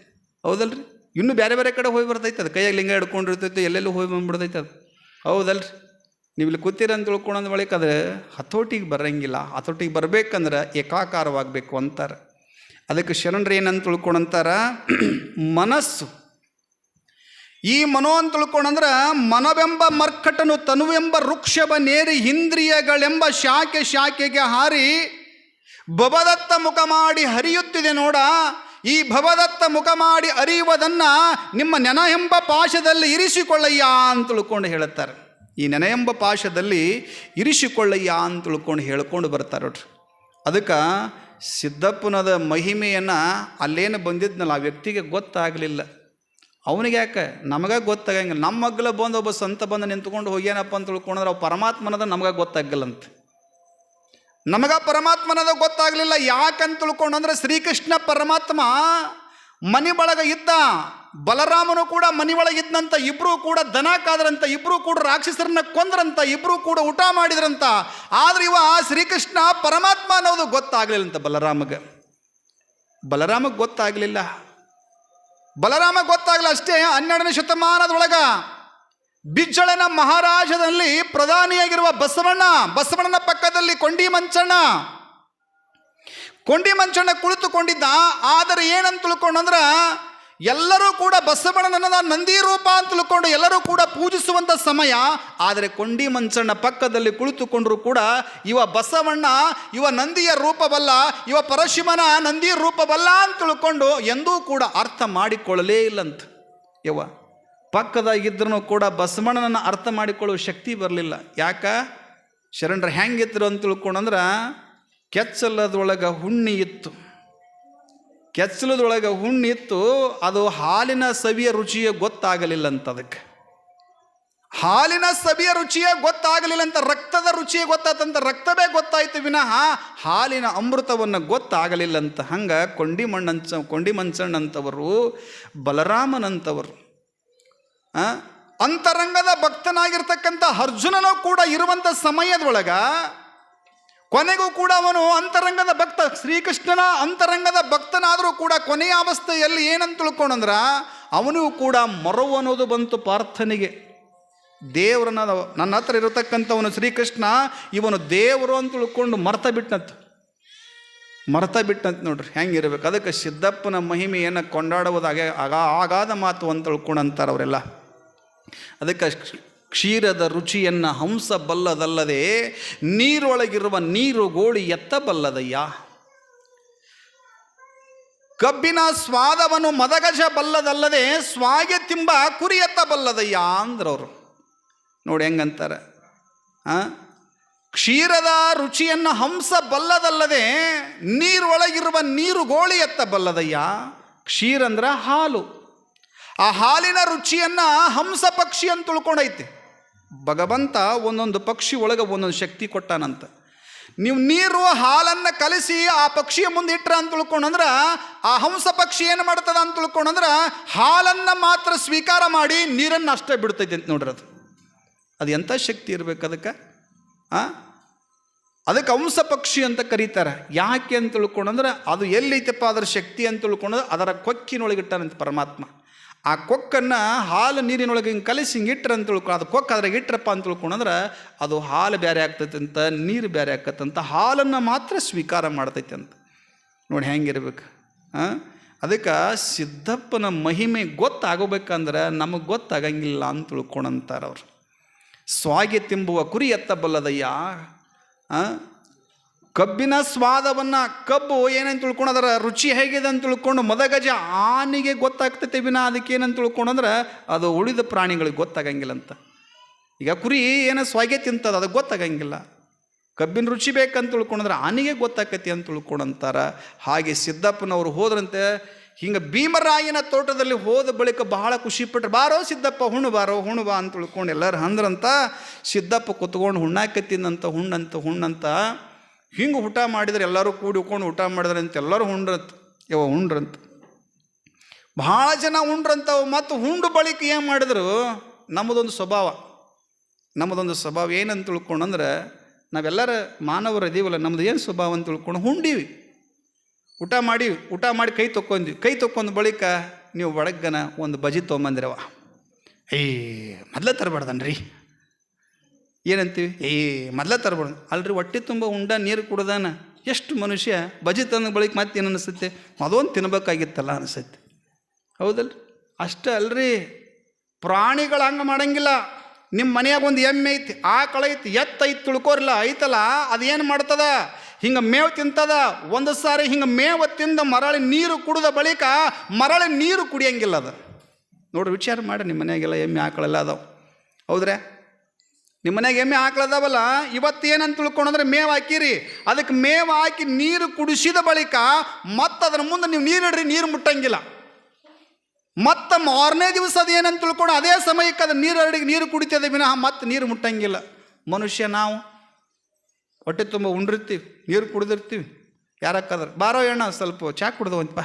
ಹೌದಲ್ರಿ? ಇನ್ನೂ ಬೇರೆ ಬೇರೆ ಕಡೆ ಹೋಗಿ ಬರ್ತೈತೆ, ಅದು ಕೈಯಾಗ ಲಿಂಗ ಹಿಡ್ಕೊಂಡಿರ್ತೈತೆ, ಎಲ್ಲೆಲ್ಲೂ ಹೋಗಿ ಬಂದ್ಬಿಡ್ತೈತೆ ಅದು, ಹೌದಲ್ರಿ? ನೀವು ಇಲ್ಲಿ ಕೂತಿರ ಅಂತ ಬಳಿಕ ಅದು ಹತೋಟಿಗೆ ಬರೋಂಗಿಲ್ಲ. ಹತೋಟಿಗೆ ಬರಬೇಕಂದ್ರೆ ಏಕಾಕಾರವಾಗಬೇಕು ಅಂತಾರೆ. ಅದಕ್ಕೆ ಶರಣರು ಏನಂತ ತಿಳ್ಕೊಳಂತಾರ ಮನಸ್ಸು. ಈ ಮನೋ ಅಂತ ತಿಳ್ಕೊಂಡಂದ್ರೆ ಮನವೆಂಬ ಮರ್ಕಟನು ತನುವೆಂಬ ವೃಕ್ಷವ ನೇರಿ ಇಂದ್ರಿಯಗಳೆಂಬ ಶಾಖೆ ಶಾಖೆಗೆ ಹಾರಿ ಭವದತ್ತ ಮುಖ ಮಾಡಿ ಹರಿಯುತ್ತಿದೆ ನೋಡ. ಈ ಭವದತ್ತ ಮುಖ ಮಾಡಿ ಅರಿಯುವುದನ್ನು ನಿಮ್ಮ ನೆನ ಎಂಬ ಪಾಶದಲ್ಲಿ ಇರಿಸಿಕೊಳ್ಳಯ್ಯ ಅಂತ ತಿಳ್ಕೊಂಡು ಹೇಳುತ್ತಾರೆ ಈ ನೆನೆಯೆಂಬ ಪಾಶದಲ್ಲಿ ಇರಿಸಿಕೊಳ್ಳಯ್ಯ ಅಂತ ತಿಳ್ಕೊಂಡು ಹೇಳ್ಕೊಂಡು ಬರ್ತಾರೆ ನೋಡ್ರಿ. ಅದಕ್ಕೆ ಸಿದ್ದಪ್ಪನದ ಮಹಿಮೆಯನ್ನು ಅಲ್ಲೇನು ಬಂದಿದ್ನಲ್ಲ, ಆ ವ್ಯಕ್ತಿಗೆ ಗೊತ್ತಾಗಲಿಲ್ಲ. ಅವನಿಗೆ ಯಾಕೆ? ನಮಗೆ ಗೊತ್ತಾಗಂಗಿಲ್ಲ. ನಮ್ಮ ಮಗ್ಲ ಬಂದು ಒಬ್ಬ ಸಂತ ಬಂದು ನಿಂತ್ಕೊಂಡು ಹೋಗ್ಯಾನಪ್ಪ ಅಂತ ತಿಳ್ಕೊಂಡ್ರೆ ಅವು ಪರಮಾತ್ಮನದ ನಮಗೆ ಗೊತ್ತಾಗಲ್ಲಂತ ನಮಗೆ ಪರಮಾತ್ಮನದ ಗೊತ್ತಾಗಲಿಲ್ಲ. ಯಾಕಂತ ತಿಳ್ಕೊಂಡಂದ್ರೆ ಶ್ರೀಕೃಷ್ಣ ಪರಮಾತ್ಮ ಮನೆ ಬಳಗ ಇದ್ದ. ಬಲರಾಮನು ಕೂಡ ಮನೆಯೊಳಗಿದ್ದಂಥ ಇಬ್ಬರೂ ಕೂಡ ದನ ಕಾದ್ರಂತ ಇಬ್ಬರೂ ಕೂಡ ರಾಕ್ಷಸರನ್ನ ಕೊಂದ್ರಂತ, ಇಬ್ರೂ ಕೂಡ ಊಟ ಮಾಡಿದ್ರಂತ. ಆದ್ರೆ ಇವ ಶ್ರೀಕೃಷ್ಣ, ಪರಮಾತ್ಮ ಅನ್ನೋದು ಗೊತ್ತಾಗಲಿಲ್ಲ ಅಂತ ಬಲರಾಮಗೆ. ಬಲರಾಮಗೆ ಗೊತ್ತಾಗಲಿಲ್ಲ. ಬಲರಾಮ ಗೊತ್ತಾಗಲಿಲ್ಲ ಅಷ್ಟೇ, ಹನ್ನೆರಡನೇ ಶತಮಾನದೊಳಗ ಬಿಜ್ಜಳನ ಮಹಾರಾಜದಲ್ಲಿ ಪ್ರಧಾನಿಯಾಗಿರುವ ಬಸವಣ್ಣ, ಬಸವಣ್ಣನ ಪಕ್ಕದಲ್ಲಿ ಕೊಂಡಿ ಮಂಚಣ್ಣ. ಕೊಂಡಿ ಮಂಚಣ್ಣ ಕುಳಿತುಕೊಂಡಿದ್ದ, ಆದರೆ ಏನಂತ ತಿಳ್ಕೊಂಡಂದ್ರ ಎಲ್ಲರೂ ಕೂಡ ಬಸವಣ್ಣನ ನಂದಿ ರೂಪ ಅಂತ ತಿಳ್ಕೊಂಡು ಎಲ್ಲರೂ ಕೂಡ ಪೂಜಿಸುವಂಥ ಸಮಯ, ಆದರೆ ಕೊಂಡಿ ಮಂಚಣ್ಣ ಪಕ್ಕದಲ್ಲಿ ಕುಳಿತುಕೊಂಡರೂ ಕೂಡ ಇವ ಬಸವಣ್ಣ, ಇವ ನಂದಿಯ ರೂಪವಲ್ಲ, ಇವ ಪರಶಿವನ ನಂದಿ ರೂಪವಲ್ಲ ಅಂತ ತಿಳ್ಕೊಂಡು ಎಂದೂ ಕೂಡ ಅರ್ಥ ಮಾಡಿಕೊಳ್ಳಲೇ ಇಲ್ಲಂತ. ಯವ ಪಕ್ಕದಾಗಿದ್ದರೂ ಕೂಡ ಬಸವಣ್ಣನನ್ನು ಅರ್ಥ ಮಾಡಿಕೊಳ್ಳುವ ಶಕ್ತಿ ಬರಲಿಲ್ಲ. ಯಾಕ? ಶರಣರ ಹೆಂಗಿದ್ರು ಅಂತ ತಿಳ್ಕೊಂಡಂದ್ರೆ ಕೆಚ್ಚಲ್ಲದೊಳಗೆ ಹುಣ್ಣಿ ಇತ್ತು. ಕೆಚ್ಚಲದೊಳಗೆ ಹುಣ್ಣಿತ್ತು, ಅದು ಹಾಲಿನ ಸವಿಯ ರುಚಿಯ ಗೊತ್ತಾಗಲಿಲ್ಲ ಅಂತ ಅದಕ್ಕೆ ಹಾಲಿನ ಸವಿಯ ರುಚಿಯೇ ಗೊತ್ತಾಗಲಿಲ್ಲ ಅಂತ ರಕ್ತದ ರುಚಿಯೇ ಗೊತ್ತಾಯ್ತಂತ ರಕ್ತವೇ ಗೊತ್ತಾಯ್ತು ವಿನಃ ಹಾಲಿನ ಅಮೃತವನ್ನು ಗೊತ್ತಾಗಲಿಲ್ಲ ಅಂತ ಹಂಗೆ ಕೊಂಡಿ ಮಣ್ಣಂಚ ಕೊಂಡಿ ಮಂಚಣ್ಣಂಥವರು ಬಲರಾಮನಂಥವರು ಅಂತರಂಗದ ಭಕ್ತನಾಗಿರ್ತಕ್ಕಂಥ ಅರ್ಜುನನು ಕೂಡ ಇರುವಂಥ ಸಮಯದೊಳಗ ಕೊನೆಗೂ ಕೂಡ ಅವನು ಅಂತರಂಗದ ಭಕ್ತ, ಶ್ರೀಕೃಷ್ಣನ ಅಂತರಂಗದ ಭಕ್ತನಾದರೂ ಕೂಡ ಕೊನೆಯ ಅವಸ್ಥೆಯಲ್ಲಿ ಏನಂತ ತಿಳ್ಕೊಂಡಂದ್ರ ಅವನಿಗೂ ಕೂಡ ಮರವು ಅನ್ನೋದು ಬಂತು ಪಾರ್ಥನಿಗೆ. ದೇವರನ್ನ ನನ್ನ ಹತ್ರ ಇರತಕ್ಕಂಥವನು ಶ್ರೀಕೃಷ್ಣ, ಇವನು ದೇವರು ಅಂತ ತಿಳ್ಕೊಂಡು ಮರ್ತ ಬಿಟ್ಟಂತ ಮರ್ತ ಬಿಟ್ಟಂತ ನೋಡ್ರಿ ಹೆಂಗಿರ್ಬೇಕು ಅದಕ್ಕೆ ಸಿದ್ದಪ್ಪನ ಮಹಿಮೆಯನ್ನು ಕೊಂಡಾಡುವುದಾಗೆ ಆಗ, ಆಗಾದ ಮಾತು ಅಂತ ತಿಳ್ಕೊಂಡಂತಾರೆ ಅವರೆಲ್ಲ ಅದಕ್ಕೆ ಕ್ಷೀರದ ರುಚಿಯನ್ನು ಹಂಸ ಬಲ್ಲದಲ್ಲದೆ ನೀರೊಳಗಿರುವ ನೀರು ಗೋಳಿ ಎತ್ತಬಲ್ಲದಯ್ಯ. ಕಬ್ಬಿನ ಸ್ವಾದವನ್ನು ಮದಗಜ ಬಲ್ಲದಲ್ಲದೆ ಸ್ವಾಗೆ ತಿಂಬ ಕುರಿ ಎತ್ತಬಲ್ಲದಯ್ಯ ಅಂದ್ರವರು. ನೋಡಿ ಹೆಂಗಂತಾರೆ? ಕ್ಷೀರದ ರುಚಿಯನ್ನು ಹಂಸ ಬಲ್ಲದಲ್ಲದೆ ನೀರೊಳಗಿರುವ ನೀರು ಗೋಳಿ ಎತ್ತಬಲ್ಲದಯ್ಯ. ಬಲ್ಲದಯ್ಯ ಅಂದ್ರೆ ಹಾಲು. ಆ ಹಾಲಿನ ರುಚಿಯನ್ನು ಹಂಸ ಪಕ್ಷಿ ಅಂತ ತಿಳ್ಕೊಂಡೈತಿ ಭಗವಂತ ಒಂದೊಂದು ಪಕ್ಷಿ ಒಳಗೆ ಒಂದೊಂದು ಶಕ್ತಿ ಕೊಟ್ಟಾನಂತ. ನೀವು ನೀರು, ಹಾಲನ್ನು ಕಲಿಸಿ ಆ ಪಕ್ಷಿಯ ಮುಂದೆ ಇಟ್ರ ಅಂತ ತಿಳ್ಕೊಂಡಂದ್ರೆ, ಆ ಹಂಸ ಪಕ್ಷಿ ಏನು ಮಾಡ್ತದ ಅಂತ ತಿಳ್ಕೊಂಡಂದ್ರೆ, ಹಾಲನ್ನು ಮಾತ್ರ ಸ್ವೀಕಾರ ಮಾಡಿ ನೀರನ್ನು ಅಷ್ಟೇ ಬಿಡ್ತೈತೆ ಅಂತ ನೋಡ್ರಿ ಅದು. ಅದು ಎಂಥ ಶಕ್ತಿ ಇರಬೇಕು ಅದಕ್ಕೆ? ಆ? ಅದಕ್ಕೆ ಹಂಸ ಪಕ್ಷಿ ಅಂತ ಕರೀತಾರೆ. ಯಾಕೆ ಅಂತ ತಿಳ್ಕೊಂಡಂದ್ರೆ, ಅದು ಎಲ್ಲೈತಪ್ಪ ಅದರ ಶಕ್ತಿ ಅಂತ ತಿಳ್ಕೊಂಡ್ರೆ ಅದರ ಕೊಕ್ಕಿನೊಳಗಿಟ್ಟಾನಂತ ಪರಮಾತ್ಮ. ಆ ಕೊಕ್ಕನ್ನು ಹಾಲು ನೀರಿನೊಳಗೆ ಹಿಂಗೆ ಕಲಿಸಿ ಹಿಂಗೆ ಇಟ್ಟರೆ ಅಂತ ತಿಳ್ಕೊ ಅದು ಕೊಕ್ಕ ಅದ್ರಾಗ ಇಟ್ಟರಪ್ಪ ಅಂತ ತಿಳ್ಕೊಂಡ್ರೆ ಅದು ಹಾಲು ಬೇರೆ ಆಗ್ತೈತೆ ಅಂತ, ನೀರು ಬೇರೆ ಆಕತ್ತಂತ ಹಾಲನ್ನು ಮಾತ್ರ ಸ್ವೀಕಾರ ಮಾಡ್ತೈತೆ ಅಂತ. ನೋಡಿ ಹೆಂಗಿರ್ಬೇಕು ಹಾಂ ಅದಕ್ಕೆ ಸಿದ್ದಪ್ಪನ ಮಹಿಮೆ ಗೊತ್ತಾಗಬೇಕಂದ್ರೆ ನಮಗೆ ಗೊತ್ತಾಗಂಗಿಲ್ಲ ಅಂತ ತಿಳ್ಕೊಂಡಂತಾರೆ ಅವರು. ಸ್ವಾಗೆ ತಿಂಬುವ ಕುರಿ ಎತ್ತಬಲ್ಲದಯ್ಯ? ಕಬ್ಬಿನ ಸ್ವಾದವನ್ನು ಕಬ್ಬು ಏನಂತ ಅದರ ರುಚಿ ಹೇಗಿದೆ ಅಂತ ತಿಳ್ಕೊಂಡು ಮದಗಜ ಆನಿಗೆ ಗೊತ್ತಾಗ್ತೈತೆ ವಿನ ಅದಕ್ಕೆ ಏನಂತ ತಿಳ್ಕೊಂಡಂದ್ರೆ ಅದು ಉಳಿದ ಪ್ರಾಣಿಗಳಿಗೆ ಗೊತ್ತಾಗಂಗಿಲ್ಲ ಅಂತ. ಈಗ ಕುರಿ ಏನೋ ಸ್ವಾಗೆ ತಿಂತದ ಅದು ಗೊತ್ತಾಗಂಗಿಲ್ಲ. ಕಬ್ಬಿನ ರುಚಿ ಬೇಕಂತ ತಿಳ್ಕೊಂಡ್ರೆ ಆನಿಗೆ ಗೊತ್ತಾಕತಿ ಅಂತ ತಿಳ್ಕೊಂಡಂತಾರೆ ಹಾಗೆ ಸಿದ್ದಪ್ಪನವರು ಹೋದ್ರಂತೆ, ಹಿಂಗೆ ಭೀಮರಾಯನ ತೋಟದಲ್ಲಿ ಹೋದ ಬಳಿಕ ಬಹಳ ಖುಷಿ ಪಟ್ರು, ಬಾರೋ ಸಿದ್ದಪ್ಪ, ಹುಣ್ಣು ಬಾರೋ, ಹುಣ್ಣು ಬಾ ಅಂತ ತಿಳ್ಕೊಂಡು ಎಲ್ಲರೂ ಅಂದ್ರಂತ ಸಿದ್ದಪ್ಪ ಕುತ್ಕೊಂಡು ಹುಣ್ಣಾಕತ್ತಿನಂತ, ಹುಣ್ಣಂತ ಹುಣ್ಣಂತ ಹಿಂಗೆ ಊಟ ಮಾಡಿದ್ರೆ ಎಲ್ಲರೂ ಕೂಡಿ ಉಕೊಂಡು ಊಟ ಮಾಡಿದ್ರೆ ಅಂತ ಎಲ್ಲರೂ ಉಂಡ್ರಂತ. ಯವ ಉಂಡ್ರಂತ. ಭಾಳ ಜನ ಉಂಡ್ರಂತವು ಮತ್ತು ಉಂಡು ಬಳಿಕ ಏನು ಮಾಡಿದ್ರು? ನಮ್ಮದೊಂದು ಸ್ವಭಾವ. ನಮ್ಮದೊಂದು ಸ್ವಭಾವ ಏನಂತ ತಿಳ್ಕೊಂಡಂದ್ರೆ, ನಾವೆಲ್ಲರ ಮಾನವರು ಇದೀವಲ್ಲ ನಮ್ಮದು ಏನು ಸ್ವಭಾವ ಅಂತ ತಿಳ್ಕೊಂಡು ಉಂಡೀವಿ. ಊಟ ಮಾಡಿ ಊಟ ಮಾಡಿ ಕೈ ತೊಕ್ಕೊಂದ್ವಿ ಕೈ ತೊಕ್ಕೊಂಡ ಬಳಿಕ ನೀವು ಒಳಗನ ಒಂದು ಬಜಿ ತೊಗೊಂಬಂದಿರವ ಏ ಮೊದಲೇ ತರಬಾರ್ದನ್ರಿ. ಏನಂತೀವಿ? ಏ, ಮೊದಲ ತರಬಾರ್ದು. ಅಲ್ರಿ, ಹೊಟ್ಟೆ ತುಂಬ ಉಂಡ, ನೀರು ಕುಡ್ದಾನ. ಎಷ್ಟು ಮನುಷ್ಯ ಬಜಿ ತಂದ ಬಳಿಕ ಮತ್ತೆ ಏನು ಅನಿಸುತ್ತೆ? ಅದೊಂದು ತಿನ್ಬೇಕಾಗಿತ್ತಲ್ಲ ಅನಿಸುತ್ತೆ. ಹೌದಲ್ರಿ? ಅಷ್ಟೇ ಅಲ್ರಿ. ಪ್ರಾಣಿಗಳು ಹಂಗೆ ಮಾಡಂಗಿಲ್ಲ. ನಿಮ್ಮ ಮನೆಯಾಗ ಒಂದು ಎಮ್ಮೆ ಐತಿ ಆಕಳ ಐತಿ, ಎತ್ತ ಐತಿ ತಿಳ್ಕೋರಿಲ್ಲ ಐತಲ್ಲ ಅದೇನು ಮಾಡ್ತದ? ಹಿಂಗೆ ಮೇವು ತಿಂತದ. ಒಂದು ಸಾರಿ ಹಿಂಗೆ ಮೇವು ತಿಂದ ಮರಳಿ ನೀರು ಕುಡಿದ ಬಳಿಕ ಮರಳಿ ನೀರು ಕುಡಿಯಂಗಿಲ್ಲ ಅದು. ನೋಡಿ ವಿಚಾರ ಮಾಡಿ ನಿಮ್ಮ ಮನೆಯಾಗೆಲ್ಲ ಎಮ್ಮೆ ಆಕಳೆಲ್ಲ ಅದಾವೆ. ಹೌದ್ರಾ? ನಿಮ್ಮ ಮನೆಗೆ ಎಮ್ಮೆ ಹಾಕ್ಲದವಲ್ಲ? ಇವತ್ತು ಏನಂತ ತಿಳ್ಕೊಂಡ್ರೆ ಮೇವು ಹಾಕಿರಿ. ಅದಕ್ಕೆ ಮೇವು ಹಾಕಿ ನೀರು ಕುಡಿಸಿದ ಬಳಿಕ ಮತ್ತೆ ಅದರ ಮುಂದೆ ನೀವು ನೀರು ಇಡ್ರಿ, ನೀರು ಮುಟ್ಟಂಗಿಲ್ಲ. ಮತ್ತೆ ಮಾರನೇ ದಿವಸ ಅದು ಏನಂತ ತಿಳ್ಕೊಂಡು ಅದೇ ಸಮಯಕ್ಕೆ ಅದು ನೀರು ಅಡಿಗೆ ನೀರು ಕುಡಿತದೆ ವಿನಃ ಮತ್ತೆ ನೀರು ಮುಟ್ಟಂಗಿಲ್ಲ. ಮನುಷ್ಯ ನಾವು ಹೊಟ್ಟೆ ತುಂಬ ಉಂಡಿರ್ತೀವಿ, ನೀರು ಕುಡಿದಿರ್ತೀವಿ. ಯಾರಕ್ಕಾದ್ರೆ ಬಾರೋ ಎಣ್ಣ ಸ್ವಲ್ಪ ಚಾ ಕುಡ್ದವಂತಪ್ಪ.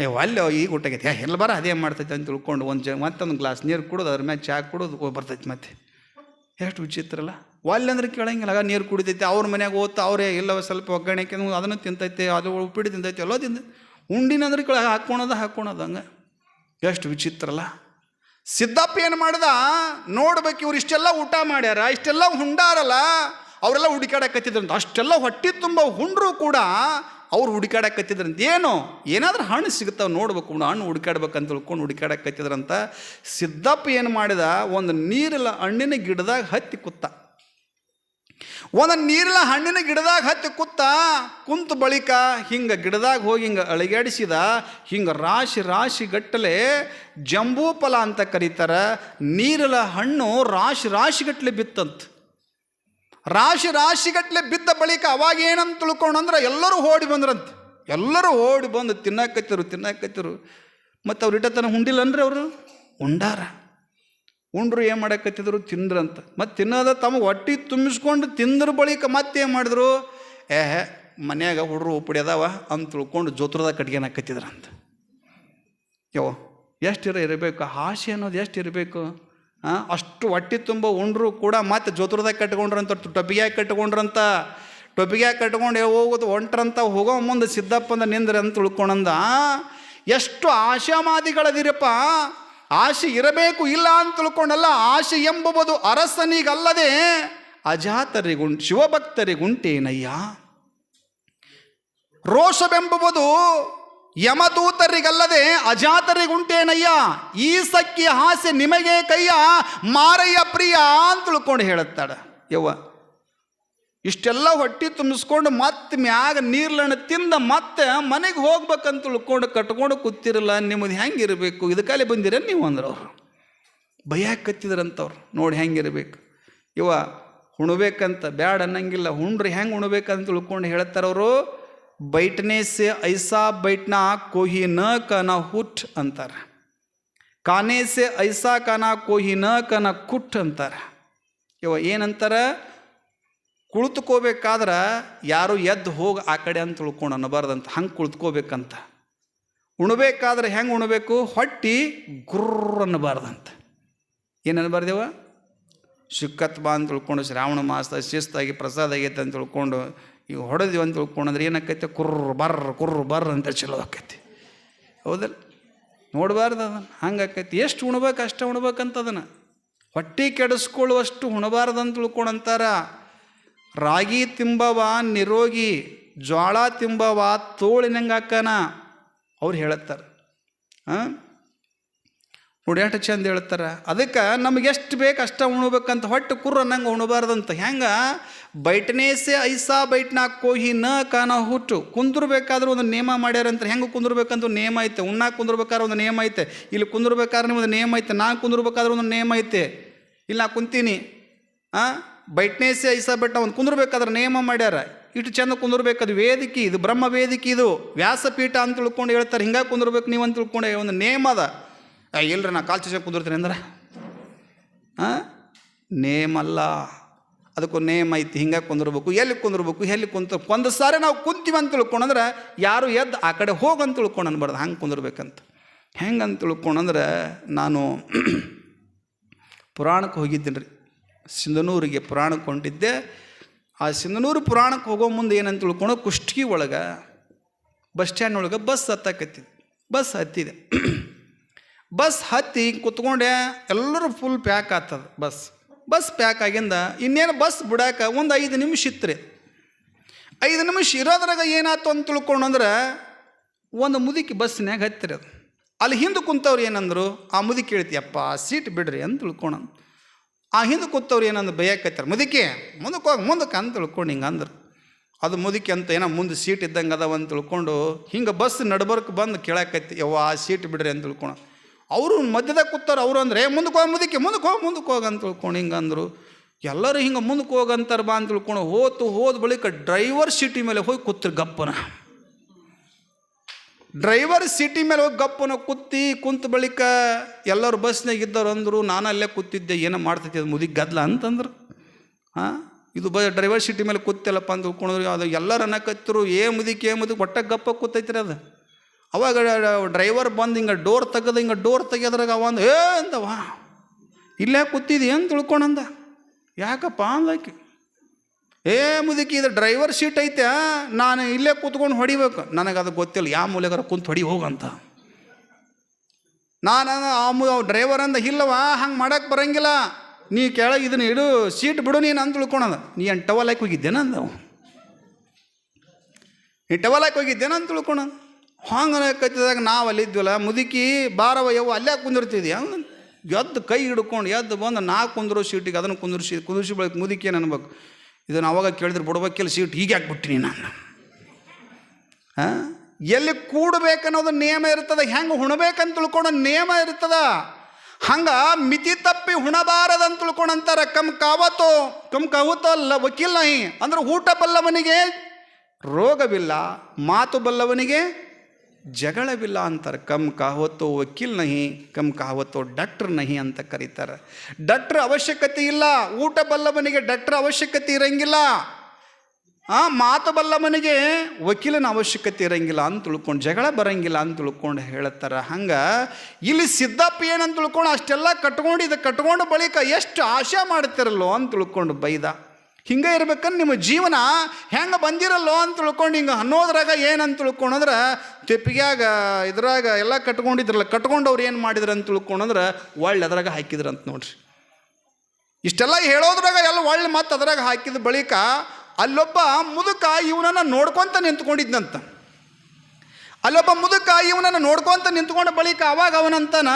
ಏ, ಅಲ್ಲೋ ಈಗ ಊಟಗೈತಿ ಎಲ್ಲಿ ಬರ ಅದೇ ಮಾಡ್ತೈತೆ ಅಂತ ತಿಳ್ಕೊಂಡು ಒಂದು ಜ ಮತ್ತೊಂದು ಗ್ಲಾಸ್ ನೀರು ಕುಡಿದು ಅದ್ರ ಮ್ಯಾಲೆ ಚಾ ಕುಡಿದು ಬರ್ತೈತಿ ಮತ್ತೆ. ಎಷ್ಟು ವಿಚಿತ್ರಲ್ಲ. ಒಲ್ಲೆ ಅಂದ್ರೆ ಕೇಳಂಗಿಲ್ಲ ನೀರು ಕುಡಿತೈತೆ, ಅವ್ರ ಮನೆಯಾಗ ಓದ್ತಾ, ಅವರೇ ಎಲ್ಲ ಸ್ವಲ್ಪ ಒಗ್ಗರಣೆ ಅದನ್ನು ತಿಂತೈತೆ, ಅದು ಉಪ್ಪಿಟ್ಟು ತಿಂತೈತೆ, ಎಲ್ಲೋ ತಿಂದ ಉಂಡಿನಂದ್ರೆ ಕೆಳಗೆ ಹಾಕ್ಕೊಳೋದು ಹಾಕ್ಕೊಳೋದು ಹಂಗೆ. ಎಷ್ಟು ವಿಚಿತ್ರಲ್ಲ. ಸಿದ್ದಪ್ಪ ಏನು ಮಾಡ್ದ, ನೋಡ್ಬೇಕು ಇವ್ರು ಇಷ್ಟೆಲ್ಲ ಊಟ ಮಾಡ್ಯಾರ, ಇಷ್ಟೆಲ್ಲ ಹುಂಡಾರಲ್ಲ, ಅವರೆಲ್ಲ ಹುಡುಕಾಡಕತ್ತಿದ್ರಂತ ಅಷ್ಟೆಲ್ಲ ಹೊಟ್ಟೆ ತುಂಬ ಹುಂಡ್ರು ಕೂಡ ಅವ್ರು ಹುಡುಕಾಡಕತ್ತಿದ್ರಂತ. ಏನು? ಏನಾದ್ರೂ ಹಣ್ಣು ಸಿಗುತ್ತವೆ ನೋಡ್ಬೇಕು ಹಣ್ಣು ಹುಡುಕಾಡ್ಬೇಕಂತ ತಿಳ್ಕೊಂಡು ಹುಡುಕಾಡಕತ್ತಿದ್ರಂತ. ಸಿದ್ದಪ್ಪ ಏನು ಮಾಡಿದ? ಒಂದು ನೀರಿಲ್ಲ ಹಣ್ಣಿನ ಗಿಡದಾಗ ಹತ್ತಿ ಕುತ್ತ. ಒಂದು ನೀರಿನ ಹಣ್ಣಿನ ಗಿಡದಾಗ ಹತ್ತಿ ಕುತ್ತ, ಕುಂತ ಬಳಿಕ ಹಿಂಗೆ ಗಿಡದಾಗ ಹೋಗಿ ಹಿಂಗೆ ಅಳಿಗಾಡಿಸಿದ, ಹಿಂಗೆ ರಾಶಿ ರಾಶಿ ಗಟ್ಟಲೆ ಜಂಬೂಪಲ ಅಂತ ಕರೀತಾರೆ, ನೀರಿನ ಹಣ್ಣು ರಾಶಿ ರಾಶಿಗಟ್ಟಲೆ ಬಿತ್ತಂತ. ರಾಶಿ ರಾಶಿಗಟ್ಟಲೆ ಬಿದ್ದ ಬಳಿಕ ಅವಾಗ ಏನಂತ ತಿಳ್ಕೊಂಡು ಅಂದ್ರೆ ಎಲ್ಲರೂ ಓಡಿ ಬಂದ್ರಂತೆ. ಎಲ್ಲರೂ ಓಡಿ ಬಂದು ತಿನ್ನಕತ್ತಿರು ತಿನ್ನಕತ್ತಿರು ಮತ್ತು ಅವ್ರು ಇಟ್ಟತನ ಅಂದ್ರೆ ಅವರು? ಉಂಡಾರ. ಉಂಡ್ರು ಏನು ಮಾಡಕತ್ತಿದ್ರು? ತಿಂದ್ರಂತ. ಮತ್ತು ತಿನ್ನೋದ ತಮಗೆ ಹೊಟ್ಟೆ ತುಂಬಿಸ್ಕೊಂಡು ತಿಂದ್ರ ಬಳಿಕ ಮತ್ತೇನು ಮಾಡಿದ್ರು? ಏಹ್ ಮನ್ಯಾಗ ಹುಡ್ರು ಉಪ್ಪಡಿ ಅದಾವ ಅಂತ ತಿಳ್ಕೊಂಡು ಜೋತ್ರದಾಗ ಕಟ್ಗೆನಾಕತ್ತಿದ್ರಂತ ಯೋ ಎಷ್ಟು ಇರ ಇರಬೇಕು? ಆಸೆ ಅನ್ನೋದು ಎಷ್ಟು ಇರಬೇಕು? ಅಷ್ಟು ಹೊಟ್ಟೆ ತುಂಬ ಉಂಡ್ರು ಕೂಡ ಮತ್ತೆ ಜೋತ್ರದಾಗ ಕಟ್ಕೊಂಡ್ರಂತ ಟೊಪಿಗೆ ಕಟ್ಕೊಂಡ್ರಂತ, ಟೊಪಿಗ್ಯಾಗ ಕಟ್ಕೊಂಡು ಹೋಗೋದು ಹೊಂಟ್ರಂತ ಹೋಗೋ ಮುಂದೆ ಸಿದ್ದಪ್ಪಂದ ನಿಂದ್ರೆ ಅಂತ ಉಳ್ಕೊಂಡಂದ ಎಷ್ಟು ಆಶಾಮಾದಿಗಳದಿರಪ್ಪ ಆಶೆ ಇರಬೇಕು ಇಲ್ಲ ಅಂತ ತಿಳ್ಕೊಂಡಲ್ಲ ಆಶೆ ಎಂಬುವುದು ಅರಸನಿಗಲ್ಲದೆ ಅಜಾತರಿಗುಂ, ಶಿವಭಕ್ತರಿಗುಂಟೇನಯ್ಯ? ರೋಷವೆಂಬುವುದು ಯಮದೂತರಿಗಲ್ಲದೆ ಅಜಾತರಿಗುಂಟೇನಯ್ಯ? ಈ ಸಕ್ಕಿ ಹಾಸ್ಯ ನಿಮಗೆ ಕೈಯ? ಮಾರಯ್ಯ ಪ್ರಿಯ ಅಂತ ತಿಳ್ಕೊಂಡು ಹೇಳುತ್ತಾಳೆ. ಯವ್ವ, ಇಷ್ಟೆಲ್ಲ ಹೊಟ್ಟೆ ತುಂಬಿಸ್ಕೊಂಡು ಮತ್ತೆ ಮ್ಯಾಗ ನೀರ್ಲಣ್ಣ ತಿಂದ ಮತ್ತೆ ಮನೆಗೆ ಹೋಗ್ಬೇಕಂತ ತಿಳ್ಕೊಂಡು ಕಟ್ಕೊಂಡು ಕೂತಿರಲ್ಲ, ನಿಮ್ಮದು ಹೆಂಗಿರಬೇಕು? ಇದಕ್ಕಾಲೆ ಬಂದಿರ ನೀವು ಅಂದ್ರೆ ಅವರು. ಭಯ ಕತ್ತಿದ್ರಂತವ್ರು. ನೋಡಿ ಹೆಂಗಿರಬೇಕು. ಇವ ಉಣ್ಬೇಕಂತ ಬ್ಯಾಡ ಅನ್ನಂಗಿಲ್ಲ. ಹುಣ್ರಿ ಹೆಂಗೆ ಉಣ್ಬೇಕಂತ ತಿಳ್ಕೊಂಡು ಹೇಳ್ತಾರವರು. ಬೈಟ್ನೆ ಸೆ ಐಸಾ ಬೈಟ್ನಾ ಕೋಹಿ ನ ಕನ ಹುಟ್ ಅಂತಾರೆ. ಕಾನೆ ಸೆ ಐಸಾ ಕನ ಕೋಹಿ ನ ಕನ ಕುಟ್ ಅಂತಾರೆ. ಇವ ಏನಂತಾರೆ? ಕುಳಿತುಕೋಬೇಕಾದ್ರೆ ಯಾರು ಎದ್ದು ಹೋಗಿ ಆ ಕಡೆ ಅಂತ ತಿಳ್ಕೊಂಡು ಅನ್ನಬಾರ್ದಂತ, ಹಂಗೆ ಕುಳಿತುಕೋಬೇಕಂತ. ಉಣ್ಬೇಕಾದ್ರೆ ಹೆಂಗೆ ಉಣ್ಬೇಕು? ಹೊಟ್ಟಿ ಗುರ್ರ ಅನ್ನಬಾರ್ದಂತ. ಏನು ಅನ್ನಬಾರ್ದೇವ ಬಾ ಅಂತ ತಿಳ್ಕೊಂಡು ಶ್ರಾವಣ ಮಾಸ ಶಿಸ್ತಾಗಿ ಪ್ರಸಾದ ಆಗೈತೆ ಅಂತ ತಿಳ್ಕೊಂಡು ಈಗ ಹೊಡೆದು ಅಂತ ತಿಳ್ಕೊಂಡಂದ್ರೆ ಏನಾಕೈತೆ ಕುರ್ರ, ಬರ್ರ ಕುರ್ರ, ಬರ್ರ ಅಂತ ಚಲೋ ಆಕೈತಿ ಹೌದಲ್ಲ? ನೋಡಬಾರ್ದು ಅದನ್ನು. ಹಂಗೆ ಆಕೈತಿ ಎಷ್ಟು ಉಣ್ಬೇಕು, ಅಷ್ಟು ಉಣ್ಬೇಕಂತ ಅದನ್ನು. ಹೊಟ್ಟೆ ಕೆಡಿಸ್ಕೊಳ್ಳುವಷ್ಟು ಅಂತ ತಿಳ್ಕೊಂಡಂತಾರ ರಾಗಿ ತಿಂಬವ, ನಿರೋಗಿ, ಜ್ವಾಳ ತಿಂಬವ ತೋಳಿನಂಗೆ ಹಾಕನ? ಅವ್ರು ಹೇಳತ್ತಾರೆ. ಹಾಂ ನೋಡಿ ಚಂದ ಹೇಳ್ತಾರೆ. ಅದಕ್ಕೆ ನಮಗೆ ಎಷ್ಟು ಬೇಕು ಅಷ್ಟು ಉಣ್ಬೇಕಂತ ಹೊಟ್ಟೆ ಕುರ್ರ ಅನ್ನಂಗೆ ಉಣಬಾರ್ದಂತ. ಹೆಂಗೆ? ಬೈಟ್ನೇಸೆ ಐಸಾ ಬೈಟ್ನಾ ಕೋಹಿ ನ ಕಾನ ಹುಟ್ಟು. ಕುಂದ್ರಬೇಕಾದ್ರೆ ಒಂದು ನೇಮ ಮಾಡ್ಯಾರಂತ ಹೆಂಗೆ ಕುಂದ್ರಬೇಕಂತ ನೇಮ ಐತೆ. ಉಣ್ಣ ಕುಂದ್ರಬೇಕಾದ್ರೆ ಒಂದು ನೇಮ ಐತೆ. ಇಲ್ಲಿ ಕುಂದ್ರಬೇಕಾದ್ರೆ ಒಂದು ನೇಮ ಐತೆ. ನಾನು ಕುಂದ್ರಬೇಕಾದ್ರೆ ಒಂದು ನೇಮ ಐತೆ. ಇಲ್ಲಿ ನಾ ಕುಂತೀನಿ. ಹಾಂ ಬೈಟ್ನೇಸೆ ಐಸಾ ಬೆಟ್ಟ ಒಂದು ಕುಂದ್ರಬೇಕಾದ್ರೆ ನೇಮ ಮಾಡ್ಯಾರ. ಇಷ್ಟು ಚೆಂದ ಕುಂದ್ರಬೇಕದು ವೇದಿಕೆ ಇದು. ಬ್ರಹ್ಮ ವೇದಿಕೆ ಇದು. ವ್ಯಾಸಪೀಠ ಅಂತ ತಿಳ್ಕೊಂಡು ಹೇಳ್ತಾರೆ. ಹಿಂಗೆ ಕುಂದಿರ್ಬೇಕು ನೀವು ಅಂತ ತಿಳ್ಕೊಂಡು. ಒಂದು ನೇಮ ಅದ. ಎಲ್ರಿ ಇಲ್ರಿ, ನಾ ಕಾಲು ಚೀಸ ಕುಂದಿರ್ತೀನಿ ಅಂದ್ರೆ. ಹಾಂ ನೇಮಲ್ಲ. ಅದಕ್ಕೊಂದು ನೇಮ್ ಐತಿ, ಹಿಂಗೆ ಕುಂದಿರ್ಬೇಕು, ಎಲ್ಲಿ ಕುಂದಿರ್ಬೇಕು, ಎಲ್ಲಿ ಕುಂತ ಒಂದು ಸಾರಿ ನಾವು ಕುಂತೀವಿ ಅಂತ ತಿಳ್ಕೊಂಡಂದ್ರೆ ಯಾರು ಎದ್ದು ಆ ಕಡೆ ಹೋಗಂತ ತಿಳ್ಕೊಂಡು ಅನ್ಬಾರ್ದು. ಹಂಗೆ ಕುಂದಿರ್ಬೇಕಂತ. ಹೆಂಗೆ ಅಂತ ತಿಳ್ಕೊಂಡಂದ್ರೆ ನಾನು ಪುರಾಣಕ್ಕೆ ಹೋಗಿದ್ದೀನಿ ರೀ. ಸಿಂಧನೂರಿಗೆ ಪುರಾಣಕ್ಕೆ ಹೊಂಟಿದ್ದೆ. ಆ ಸಿಂಧನೂರು ಪುರಾಣಕ್ಕೆ ಹೋಗೋ ಮುಂದೆ ಏನಂತ ತಿಳ್ಕೊಂಡು ಕುಷ್ಟಗಿ ಒಳಗೆ, ಬಸ್ ಸ್ಟ್ಯಾಂಡ್ ಒಳಗೆ ಬಸ್ ಹತ್ತಕತ್ತಿದ್ದು. ಬಸ್ ಹತ್ತಿದೆ. ಬಸ್ ಹತ್ತಿ ಕುತ್ಕೊಂಡೆ, ಎಲ್ಲರೂ ಫುಲ್ ಪ್ಯಾಕ್ ಆಗ್ತದೆ ಬಸ್. ಬಸ್ ಪ್ಯಾಕ್ ಆಗಿಂದ ಇನ್ನೇನು ಬಸ್ ಬಿಡಾಕ ಒಂದು ಐದು ನಿಮಿಷ ಇತ್ತು ಐದು ನಿಮಿಷ ಇರೋದ್ರಾಗ ಏನಾಯ್ತು ಅಂತ ತಿಳ್ಕೊಂಡು ಅಂದ್ರೆ ಒಂದು ಮುದುಕಿ ಬಸ್ನ್ಯಾಗ ಹತ್ತಿರ ಅದು. ಅಲ್ಲಿ ಹಿಂದೆ ಕುಂತವ್ರು ಏನಂದ್ರು, ಆ ಮುದುಕಿ ಅಪ್ಪ ಸೀಟ್ ಬಿಡ್ರಿ ಅಂತ ತಿಳ್ಕೊಣ ಆ ಹಿಂದೆ ಕೂತವ್ರು ಏನಂದ್ರೆ ಬೈಯಾಕತ್ತಾರ ಮುದುಕಿ ಮುಂದಕ್ಕೆ ಹೋಗಿ ಮುಂದಕ್ಕೆ ಅಂತ ತಿಳ್ಕೊಂಡು ಹಿಂಗೆ ಅಂದರು. ಅದು ಮುದುಕಿ ಅಂತ ಏನೋ ಮುಂದೆ ಸೀಟ್ ಇದ್ದಂಗೆ ಅದಾವ ಅಂತ ತಿಳ್ಕೊಂಡು ಹಿಂಗೆ ಬಸ್ ನಡ್ಬರ್ಕ್ ಬಂದು ಕೇಳಕ್ಕೈತಿ ಯವ್ವ, ಆ ಸೀಟ್ ಬಿಡ್ರಿ ಅಂತ ತಿಳ್ಕೊಣ ಅವರು ಮಧ್ಯದಾಗ ಕೂತಾರ ಅವರು ಅಂದರೆ "ಏ, ಮುಂದಕ್ಕೆ ಹೋಗಿ ಮುದಕ್ಕೆ ಮುಂದಕ್ಕೆ ಹೋಗಿ ಮುಂದಕ್ಕೆ ಹೋಗಿ ಅಂತ ತಿಳ್ಕೊಂಡು ಹಿಂಗೆ ಅಂದರು. ಎಲ್ಲರೂ ಹಿಂಗೆ ಮುಂದಕ್ಕೆ ಹೋಗಂತಾರೆ ಬಾ ಅಂತ ತಿಳ್ಕೊಂಡು ಹೋತು ಹೋದ ಬಳಿಕ ಡ್ರೈವರ್ ಸಿಟಿ ಮೇಲೆ ಹೋಗಿ ಕೂತ್ರಿ ಗಪ್ಪನ. ಡ್ರೈವರ್ ಸಿಟಿ ಮೇಲೆ ಹೋಗಿ ಗಪ್ಪನ ಕುತ್ತಿ ಕುಂತ ಬಳಿಕ ಎಲ್ಲರೂ ಬಸ್ನಾಗ ಇದ್ದವ್ರು ಅಂದರು ನಾನು ಅಲ್ಲೇ ಕೂತಿದ್ದೆ ಏನೋ ಮಾಡ್ತೈತಿ ಅದು ಮುದಿಗೆ ಗದ್ಲ ಅಂತಂದ್ರು. ಹಾಂ? ಇದು ಬ ಡ್ರೈವರ್ ಸಿಟಿ ಮೇಲೆ ಕೂತಿಲ್ಲಪ್ಪ ಅಂತ ತಿಳ್ಕೊಂಡ್ರು ಅದು ಎಲ್ಲರೂ ಅನ್ನಕತ್ತರು ಏ ಮುದಿಕ್ಕೆ ಏ ಮುದಿಗೆ ಒಟ್ಟಾಗ ಗಪ್ಪ ಕೂತೈತ್ರಿ ಅದು. ಅವಾಗ ಡ್ರೈವರ್ ಬಂದು ಹಿಂಗೆ ಡೋರ್ ತೆಗೆದು ಹಿಂಗೆ ಡೋರ್ ತೆಗೆದ್ರಾಗ ಅವ ಅಂದ, ಏ ಅಂದವ. ಇಲ್ಲೇ ಕೂತಿದ್ದಿ ಏನು ತಿಳ್ಕೊಂಡಂದ ಯಾಕಪ್ಪ ಅಂದಾಕಿ ಏ ಮುದುಕಿ, ಇದು ಡ್ರೈವರ್ ಸೀಟ್ ಐತೆ ನಾನು ಇಲ್ಲೇ ಕೂತ್ಕೊಂಡು ಹೊಡಿಬೇಕು. ನನಗೆ ಅದು ಗೊತ್ತಿಲ್ಲ. ಯಾವ ಮೂಲೆಗಾರ ಕುಂತು ಹೊಡಿ ಹೋಗಂತ ನಾನು ಆ ಮು ಡ್ರೈವರ್ ಅಂದ ಇಲ್ಲವ ಹಂಗೆ ಮಾಡಕ್ಕೆ ಬರಂಗಿಲ್ಲ. ನೀ ಕೆಳಗೆ ಇದನ್ನ ಇಡು, ಸೀಟ್ ಬಿಡು ನೀನು ಅಂತ ತಿಳ್ಕೊಳದ ನೀ ಏನು ಟವಲ್ ಹಾಕಿ ಹೋಗಿದ್ದೇನ ಅಂದವ ನೀ ಟವಲ್ ಹಾಕಿ ಅಂತ ತಿಳ್ಕೊಣ ಹಂಗೆ ಕತ್ತಿದಾಗ ನಾವು ಅಲ್ಲಿದ್ವಲ್ಲ ಮುದುಕಿ ಬಾರವ ಯವ್ವ, ಅಲ್ಲೇ ಕುಂದಿರ್ತಿದ್ಯಾ ಎದ್ದು ಕೈ ಹಿಡ್ಕೊಂಡು ಎದ್ದು ಬಂದು ನಾ ಕುಂದಿರೋ ಸೀಟಿಗೆ ಅದನ್ನು ಕುಂದಿರ್ಸಿ ಕುಂದಿರ್ಸಿ ಬಳಿಕ ಮುದುಕಿ ಏನು ಅನ್ಬೇಕು? ಇದನ್ನು ಅವಾಗ ಕೇಳಿದ್ರೆ ಬಿಡ್ಬೇಕಿಲ್ಲ ಸೀಟ್ ಹೀಗೆ ಹಾಕ್ಬಿಟ್ಟಿನಿ ನಾನು. ಹಾಂ? ಎಲ್ಲಿ ಕೂಡಬೇಕನ್ನೋದು ನಿಯಮ ಇರ್ತದೆ, ಹೆಂಗೆ ಹುಣಬೇಕಂತ ತಿಳ್ಕೊಂಡು ನಿಯಮ ಇರ್ತದ? ಹಂಗೆ ಮಿತಿ ತಪ್ಪಿ ಹುಣಬಾರದಂತ ತಿಳ್ಕೊಂಡಂತಾರೆ ಕಮ್ ಕಾವತ್ತೋ ಕಮ್ ಕಾವತ್ತೋ ಅಲ್ಲ ವಕೀಲ್ ನಾಯಿ. ಅಂದ್ರೆ ಊಟ ಬಲ್ಲವನಿಗೆ ರೋಗವಿಲ್ಲ, ಮಾತು ಬಲ್ಲವನಿಗೆ ಜಗಳವಿಲ್ಲ ಅಂತಾರೆ. ಕಮ್ ಕಾವತ್ತೋ ವಕೀಲ್ ನಹಿ, ಕಮ್ ಕಾವತ್ತೋ ಡಾಕ್ಟ್ರ್ ನಹಿ ಅಂತ ಕರೀತಾರೆ. ಡಾಕ್ಟ್ರ್ ಅವಶ್ಯಕತೆ ಇಲ್ಲ, ಊಟ ಬಲ್ಲವನಿಗೆ ಡಾಕ್ಟ್ರ್ ಅವಶ್ಯಕತೆ ಇರಂಗಿಲ್ಲ. ಆ, ಮಾತು ಬಲ್ಲವನಿಗೆ ವಕೀಲನ ಅವಶ್ಯಕತೆ ಇರಂಗಿಲ್ಲ ಅಂತ ತಿಳ್ಕೊಂಡು, ಜಗಳ ಬರಂಗಿಲ್ಲ ಅಂತ ತಿಳ್ಕೊಂಡು ಹೇಳ್ತಾರೆ. ಹಂಗೆ ಇಲ್ಲಿ ಸಿದ್ದಪ್ಪ ಏನಂತ ತಿಳ್ಕೊಂಡು ಅಷ್ಟೆಲ್ಲ ಕಟ್ಕೊಂಡು ಇದು ಕಟ್ಕೊಂಡು ಬಳಿಕ ಎಷ್ಟು ಆಶೆ ಮಾಡ್ತಿರಲ್ಲೋ ಅಂತ ತಿಳ್ಕೊಂಡು ಬೈದ. ಹಿಂಗೆ ಇರ್ಬೇಕಂದ್ರೆ ನಿಮ್ಮ ಜೀವನ ಹೆಂಗೆ ಬಂದಿರಲ್ಲೋ ಅಂತ ತಿಳ್ಕೊಂಡು ಹಿಂಗೆ ಅನ್ನೋದ್ರಾಗ ಏನಂತ ತಿಳ್ಕೊಂಡ್ರೆ ತೆಪ್ಪಿಗ್ಯಾಗ, ಇದ್ರಾಗ ಎಲ್ಲ ಕಟ್ಕೊಂಡಿದ್ರಲ್ಲ, ಕಟ್ಕೊಂಡವ್ರು ಏನು ಮಾಡಿದ್ರು ಅಂತ ತಿಳ್ಕೊಂಡ್ರೆ ಒಳ್ಳೆ ಅದ್ರಾಗ ಹಾಕಿದ್ರಂತ ನೋಡ್ರಿ. ಇಷ್ಟೆಲ್ಲ ಹೇಳೋದ್ರಾಗ ಎಲ್ಲ ಒಳ್ಳೆ ಮತ್ತೆ ಅದ್ರಾಗ ಹಾಕಿದ ಬಳಿಕ ಅಲ್ಲೊಬ್ಬ ಮುದುಕ ಇವನನ್ನ ನೋಡ್ಕೊಂತ ನಿಂತ್ಕೊಂಡಿದ್ನಂತ. ಅಲ್ಲೊಬ್ಬ ಮುದುಕ ಇವನನ್ನು ನೋಡ್ಕೊಂತ ನಿಂತ್ಕೊಂಡ ಬಳಿಕ ಅವಾಗ ಅವನಂತನ,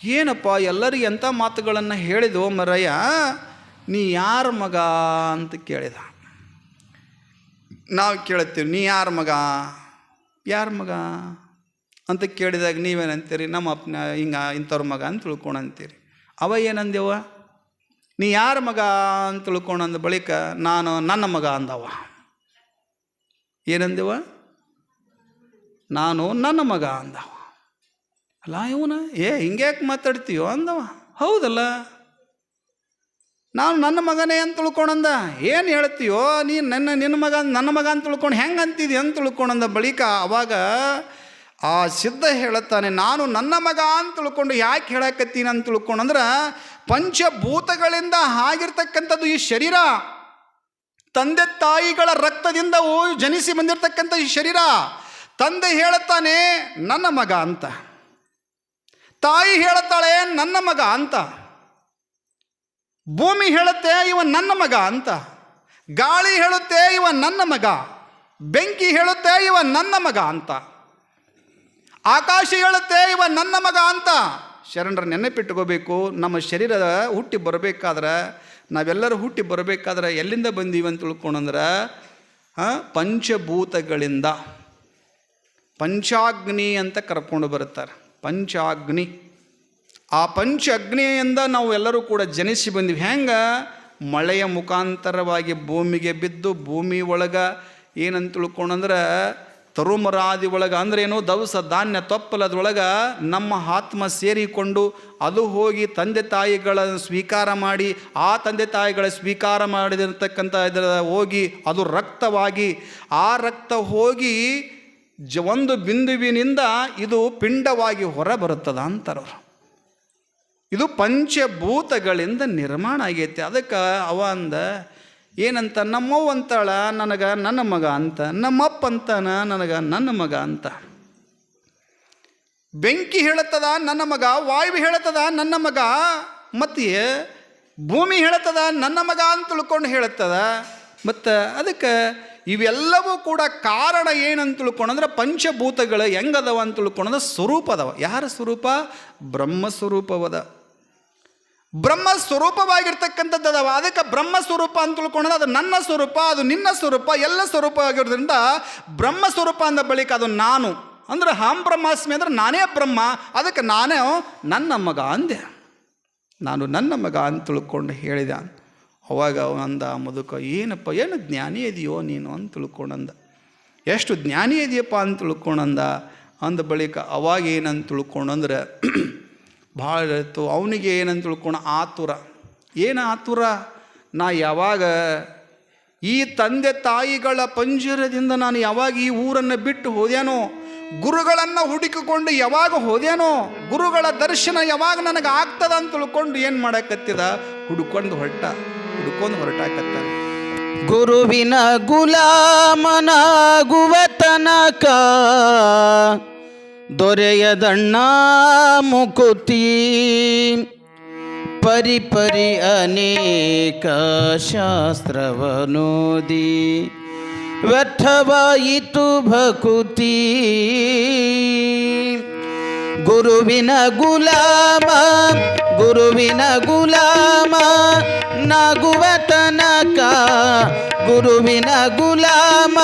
ಏನಪ್ಪ ಎಲ್ಲರಿಗೆ ಎಂಥ ಮಾತುಗಳನ್ನು ಹೇಳಿದೋ ಮರಯ್ಯ? ನೀ ಯಾರ ಮಗ ಅಂತ ಕೇಳಿದ. ನಾವು ಕೇಳುತ್ತೇವೆ, ನೀ ಯಾರ ಮಗ? ಯಾರ ಮಗ? ಅಂತ ಕೇಳಿದಾಗ ನೀವೇನಂತೀರಿ? ನಮ್ಮ ಅಪ್ಪನ ಹಿಂಗೆ ಇಂಥವ್ರ ಮಗ ಅಂತ ತಿಳ್ಕೊಂಡು ಅಂತೀರಿ ಅವ ಏನಂದೇವ ನೀ ಯಾರ ಮಗ ಅಂತ ತಿಳ್ಕೊಂಡು ಅಂದ ಬಳಿಕ ನಾನು ನನ್ನ ಮಗ ಅಂದವ. ಏನಂದೇವ ನಾನು ನನ್ನ ಮಗ ಅಂದವ. ಅಲ್ಲ ಇವನ? ಏ, ಹಿಂಗ್ಯಾಕೆ ಮಾತಾಡ್ತೀಯೋ ಅಂದವ. ಹೌದಲ್ಲ? ನಾನು ನನ್ನ ಮಗನೇ ಅಂತ ತಿಳ್ಕೊಂಡಂದ, ಏನು ಹೇಳ್ತೀಯೋ ನೀನು ನನ್ನ, ನಿನ್ನ ಮಗ, ನನ್ನ ಮಗ ಅಂತ ತಿಳ್ಕೊಂಡು ಹೆಂಗೆ ಅಂತಿದ್ದಿ ಅಂತ ತಿಳ್ಕೊಂಡಂದ ಬಳಿಕ ಅವಾಗ ಆ ಸಿದ್ಧ ಹೇಳುತ್ತಾನೆ ನಾನು ನನ್ನ ಮಗ ಅಂತ ತಿಳ್ಕೊಂಡು ಯಾಕೆ ಹೇಳಕತ್ತೀನಿ ಅಂತ ತಿಳ್ಕೊಂಡಂದ್ರೆ, ಪಂಚಭೂತಗಳಿಂದ ಆಗಿರ್ತಕ್ಕಂಥದ್ದು ಈ ಶರೀರ. ತಂದೆ ತಾಯಿಗಳ ರಕ್ತದಿಂದ ಜನಿಸಿ ಬಂದಿರತಕ್ಕಂಥ ಈ ಶರೀರ. ತಂದೆ ಹೇಳುತ್ತಾನೆ ನನ್ನ ಮಗ ಅಂತ. ತಾಯಿ ಹೇಳುತ್ತಾಳೆ ನನ್ನ ಮಗ ಅಂತ. ಭೂಮಿ ಹೇಳುತ್ತೆ, ಇವ ನನ್ನ ಮಗ ಅಂತ. ಗಾಳಿ ಹೇಳುತ್ತೆ, ಇವ ನನ್ನ ಮಗ. ಬೆಂಕಿ ಹೇಳುತ್ತೆ, ಇವ ನನ್ನ ಮಗ ಅಂತ. ಆಕಾಶ ಹೇಳುತ್ತೆ, ಇವ ನನ್ನ ಮಗ ಅಂತ. ಶರಣರ ನೆನಪಿಟ್ಟುಕೋಬೇಕು ನಮ್ಮ ಶರೀರ ಹುಟ್ಟಿ ಬರಬೇಕಾದ್ರೆ, ನಾವೆಲ್ಲರೂ ಹುಟ್ಟಿ ಬರಬೇಕಾದ್ರೆ ಎಲ್ಲಿಂದ ಬಂದೀವಿ ಅಂತ ತಿಳ್ಕೊಂಡಂದ್ರೆ ಪಂಚಭೂತಗಳಿಂದ. ಪಂಚಾಗ್ನಿ ಅಂತ ಕರ್ಕೊಂಡು ಬರುತ್ತಾರೆ. ಪಂಚಾಗ್ನಿ. ಆ ಪಂಚ ಅಗ್ನಿಯಿಂದ ನಾವು ಎಲ್ಲರೂ ಕೂಡ ಜನಿಸಿ ಬಂದಿವಿ. ಹೆಂಗೆ? ಮಳೆಯ ಮುಖಾಂತರವಾಗಿ ಭೂಮಿಗೆ ಬಿದ್ದು ಭೂಮಿ ಒಳಗೆ ಏನಂತ ತಿಳ್ಕೊಂಡಂದ್ರೆ ತರುಮರಾದಿ ಒಳಗೆ ಅಂದ್ರೆ ಏನು? ದವಸ ಧಾನ್ಯ ತೊಪ್ಪಲದೊಳಗೆ ನಮ್ಮ ಆತ್ಮ ಸೇರಿಕೊಂಡು ಅದು ಹೋಗಿ ತಂದೆ ತಾಯಿಗಳನ್ನು ಸ್ವೀಕಾರ ಮಾಡಿ, ಆ ತಂದೆ ತಾಯಿಗಳ ಸ್ವೀಕಾರ ಮಾಡಿದಿರ್ತಕ್ಕಂಥ ಇದರ ಹೋಗಿ ಅದು ರಕ್ತವಾಗಿ, ಆ ರಕ್ತ ಹೋಗಿ ಜ, ಒಂದು ಬಿಂದುವಿನಿಂದ ಇದು ಪಿಂಡವಾಗಿ ಹೊರ ಬರುತ್ತದ ಅಂತಾರವ್ರು. ಇದು ಪಂಚಭೂತಗಳಿಂದ ನಿರ್ಮಾಣ ಆಗೈತೆ. ಅದಕ್ಕೆ ಅವ ಅಂದ, ಏನಂತ? ನಮ್ಮವ್ವ ಅಂತಾಳ, ನನಗೆ ನನ್ನ ಮಗ ಅಂತ. ನಮ್ಮಪ್ಪ ಅಂತಾನ, ನನಗೆ ನನ್ನ ಮಗ ಅಂತ. ಬೆಂಕಿ ಹೇಳುತ್ತದ, ನನ್ನ ಮಗ. ವಾಯು ಹೇಳುತ್ತದ, ನನ್ನ ಮಗ. ಮತ್ತು ಭೂಮಿ ಹೇಳುತ್ತದ, ನನ್ನ ಮಗ ಅಂತ ತಿಳ್ಕೊಂಡು ಹೇಳುತ್ತದ. ಮತ್ತು ಅದಕ್ಕೆ ಇವೆಲ್ಲವೂ ಕೂಡ ಕಾರಣ ಏನಂತ ತಿಳ್ಕೊಂಡಂದ್ರೆ ಪಂಚಭೂತಗಳು ಹೆಂಗದವ ಅಂತ ತಿಳ್ಕೊಂಡಂದ್ರೆ ಸ್ವರೂಪ ಅದಾವ. ಯಾರ ಸ್ವರೂಪ? ಬ್ರಹ್ಮ ಸ್ವರೂಪವದ. ಬ್ರಹ್ಮ ಸ್ವರೂಪವಾಗಿರ್ತಕ್ಕಂಥದ್ದು ಅದಕ್ಕೆ ಬ್ರಹ್ಮ ಸ್ವರೂಪ ಅಂತ ತಿಳ್ಕೊಂಡ್ರೆ ಅದು ನನ್ನ ಸ್ವರೂಪ, ಅದು ನಿನ್ನ ಸ್ವರೂಪ, ಎಲ್ಲ ಸ್ವರೂಪ ಆಗಿರೋದ್ರಿಂದ ಬ್ರಹ್ಮ ಸ್ವರೂಪ ಅಂದ ಬಳಿಕ ಅದು ನಾನು. ಅಂದ್ರೆ ಹಾಂ ಬ್ರಹ್ಮಾಸ್ಮಿ ಅಂದ್ರೆ ನಾನೇ ಬ್ರಹ್ಮ, ಅದಕ್ಕೆ ನಾನೇ ನನ್ನ ಮಗ ಅಂದೆ. ನಾನು ನನ್ನ ಮಗ ಅಂತ ತಿಳ್ಕೊಂಡು ಹೇಳಿದ. ಅವಾಗ ಅವ ಅಂದ, ಮುದುಕ, ಏನಪ್ಪ, ಏನು ಜ್ಞಾನಿ ಇದೆಯೋ ನೀನು ಅಂತ ತಿಳ್ಕೊಂಡಂದ. ಎಷ್ಟು ಜ್ಞಾನಿ ಇದೆಯಪ್ಪ ಅಂತ ತಿಳ್ಕೊಂಡಂದ. ಅಂದ ಬಳಿಕ ಅವಾಗ ಏನಂತ ತಿಳ್ಕೊಂಡಂದ್ರೆ ಭಾಳ ಇತ್ತು ಅವನಿಗೆ ಏನಂತ ತಿಳ್ಕೊಣ, ಆತುರ. ಏನು ಆತುರ? ನಾ ಯಾವಾಗ ಈ ತಂದೆ ತಾಯಿಗಳ ಪಂಜರದಿಂದ ನಾನು ಯಾವಾಗ ಈ ಊರನ್ನು ಬಿಟ್ಟು ಹೋದ್ಯಾನೋ, ಗುರುಗಳನ್ನು ಹುಡುಕಿಕೊಂಡು ಯಾವಾಗ ಹೋದ್ಯಾನೋ, ಗುರುಗಳ ದರ್ಶನ ಯಾವಾಗ ನನಗೆ ಆಗ್ತದ ಅಂತ ತಿಳ್ಕೊಂಡು ಏನು ಮಾಡಕತ್ತಿದ? ಹುಡ್ಕೊಂಡು ಹೊರಟ, ಹುಡ್ಕೊಂಡು ಹೊರಟಾಕತ್ತ ಗುರುವಿನ ಗುಲಾಮನಾಗುವ ತನಕ ದೊರೆಯದಣ್ಣ ಮುಕುತಿ. ಪರಿ ಪರಿ ಅನೇಕ ಶಾಸ್ತ್ರವನೋದಿ. ವ್ಯರ್ಥವಾಯಿತು ಭಕುತಿ. ಗುರುವಿನ ಗುಲಾಮ ಗುರುವಿನ ಗುಲಾಮ, ನಾಗುವ ತನಕ ಗುರುವಿನ ಗುಲಾಮ.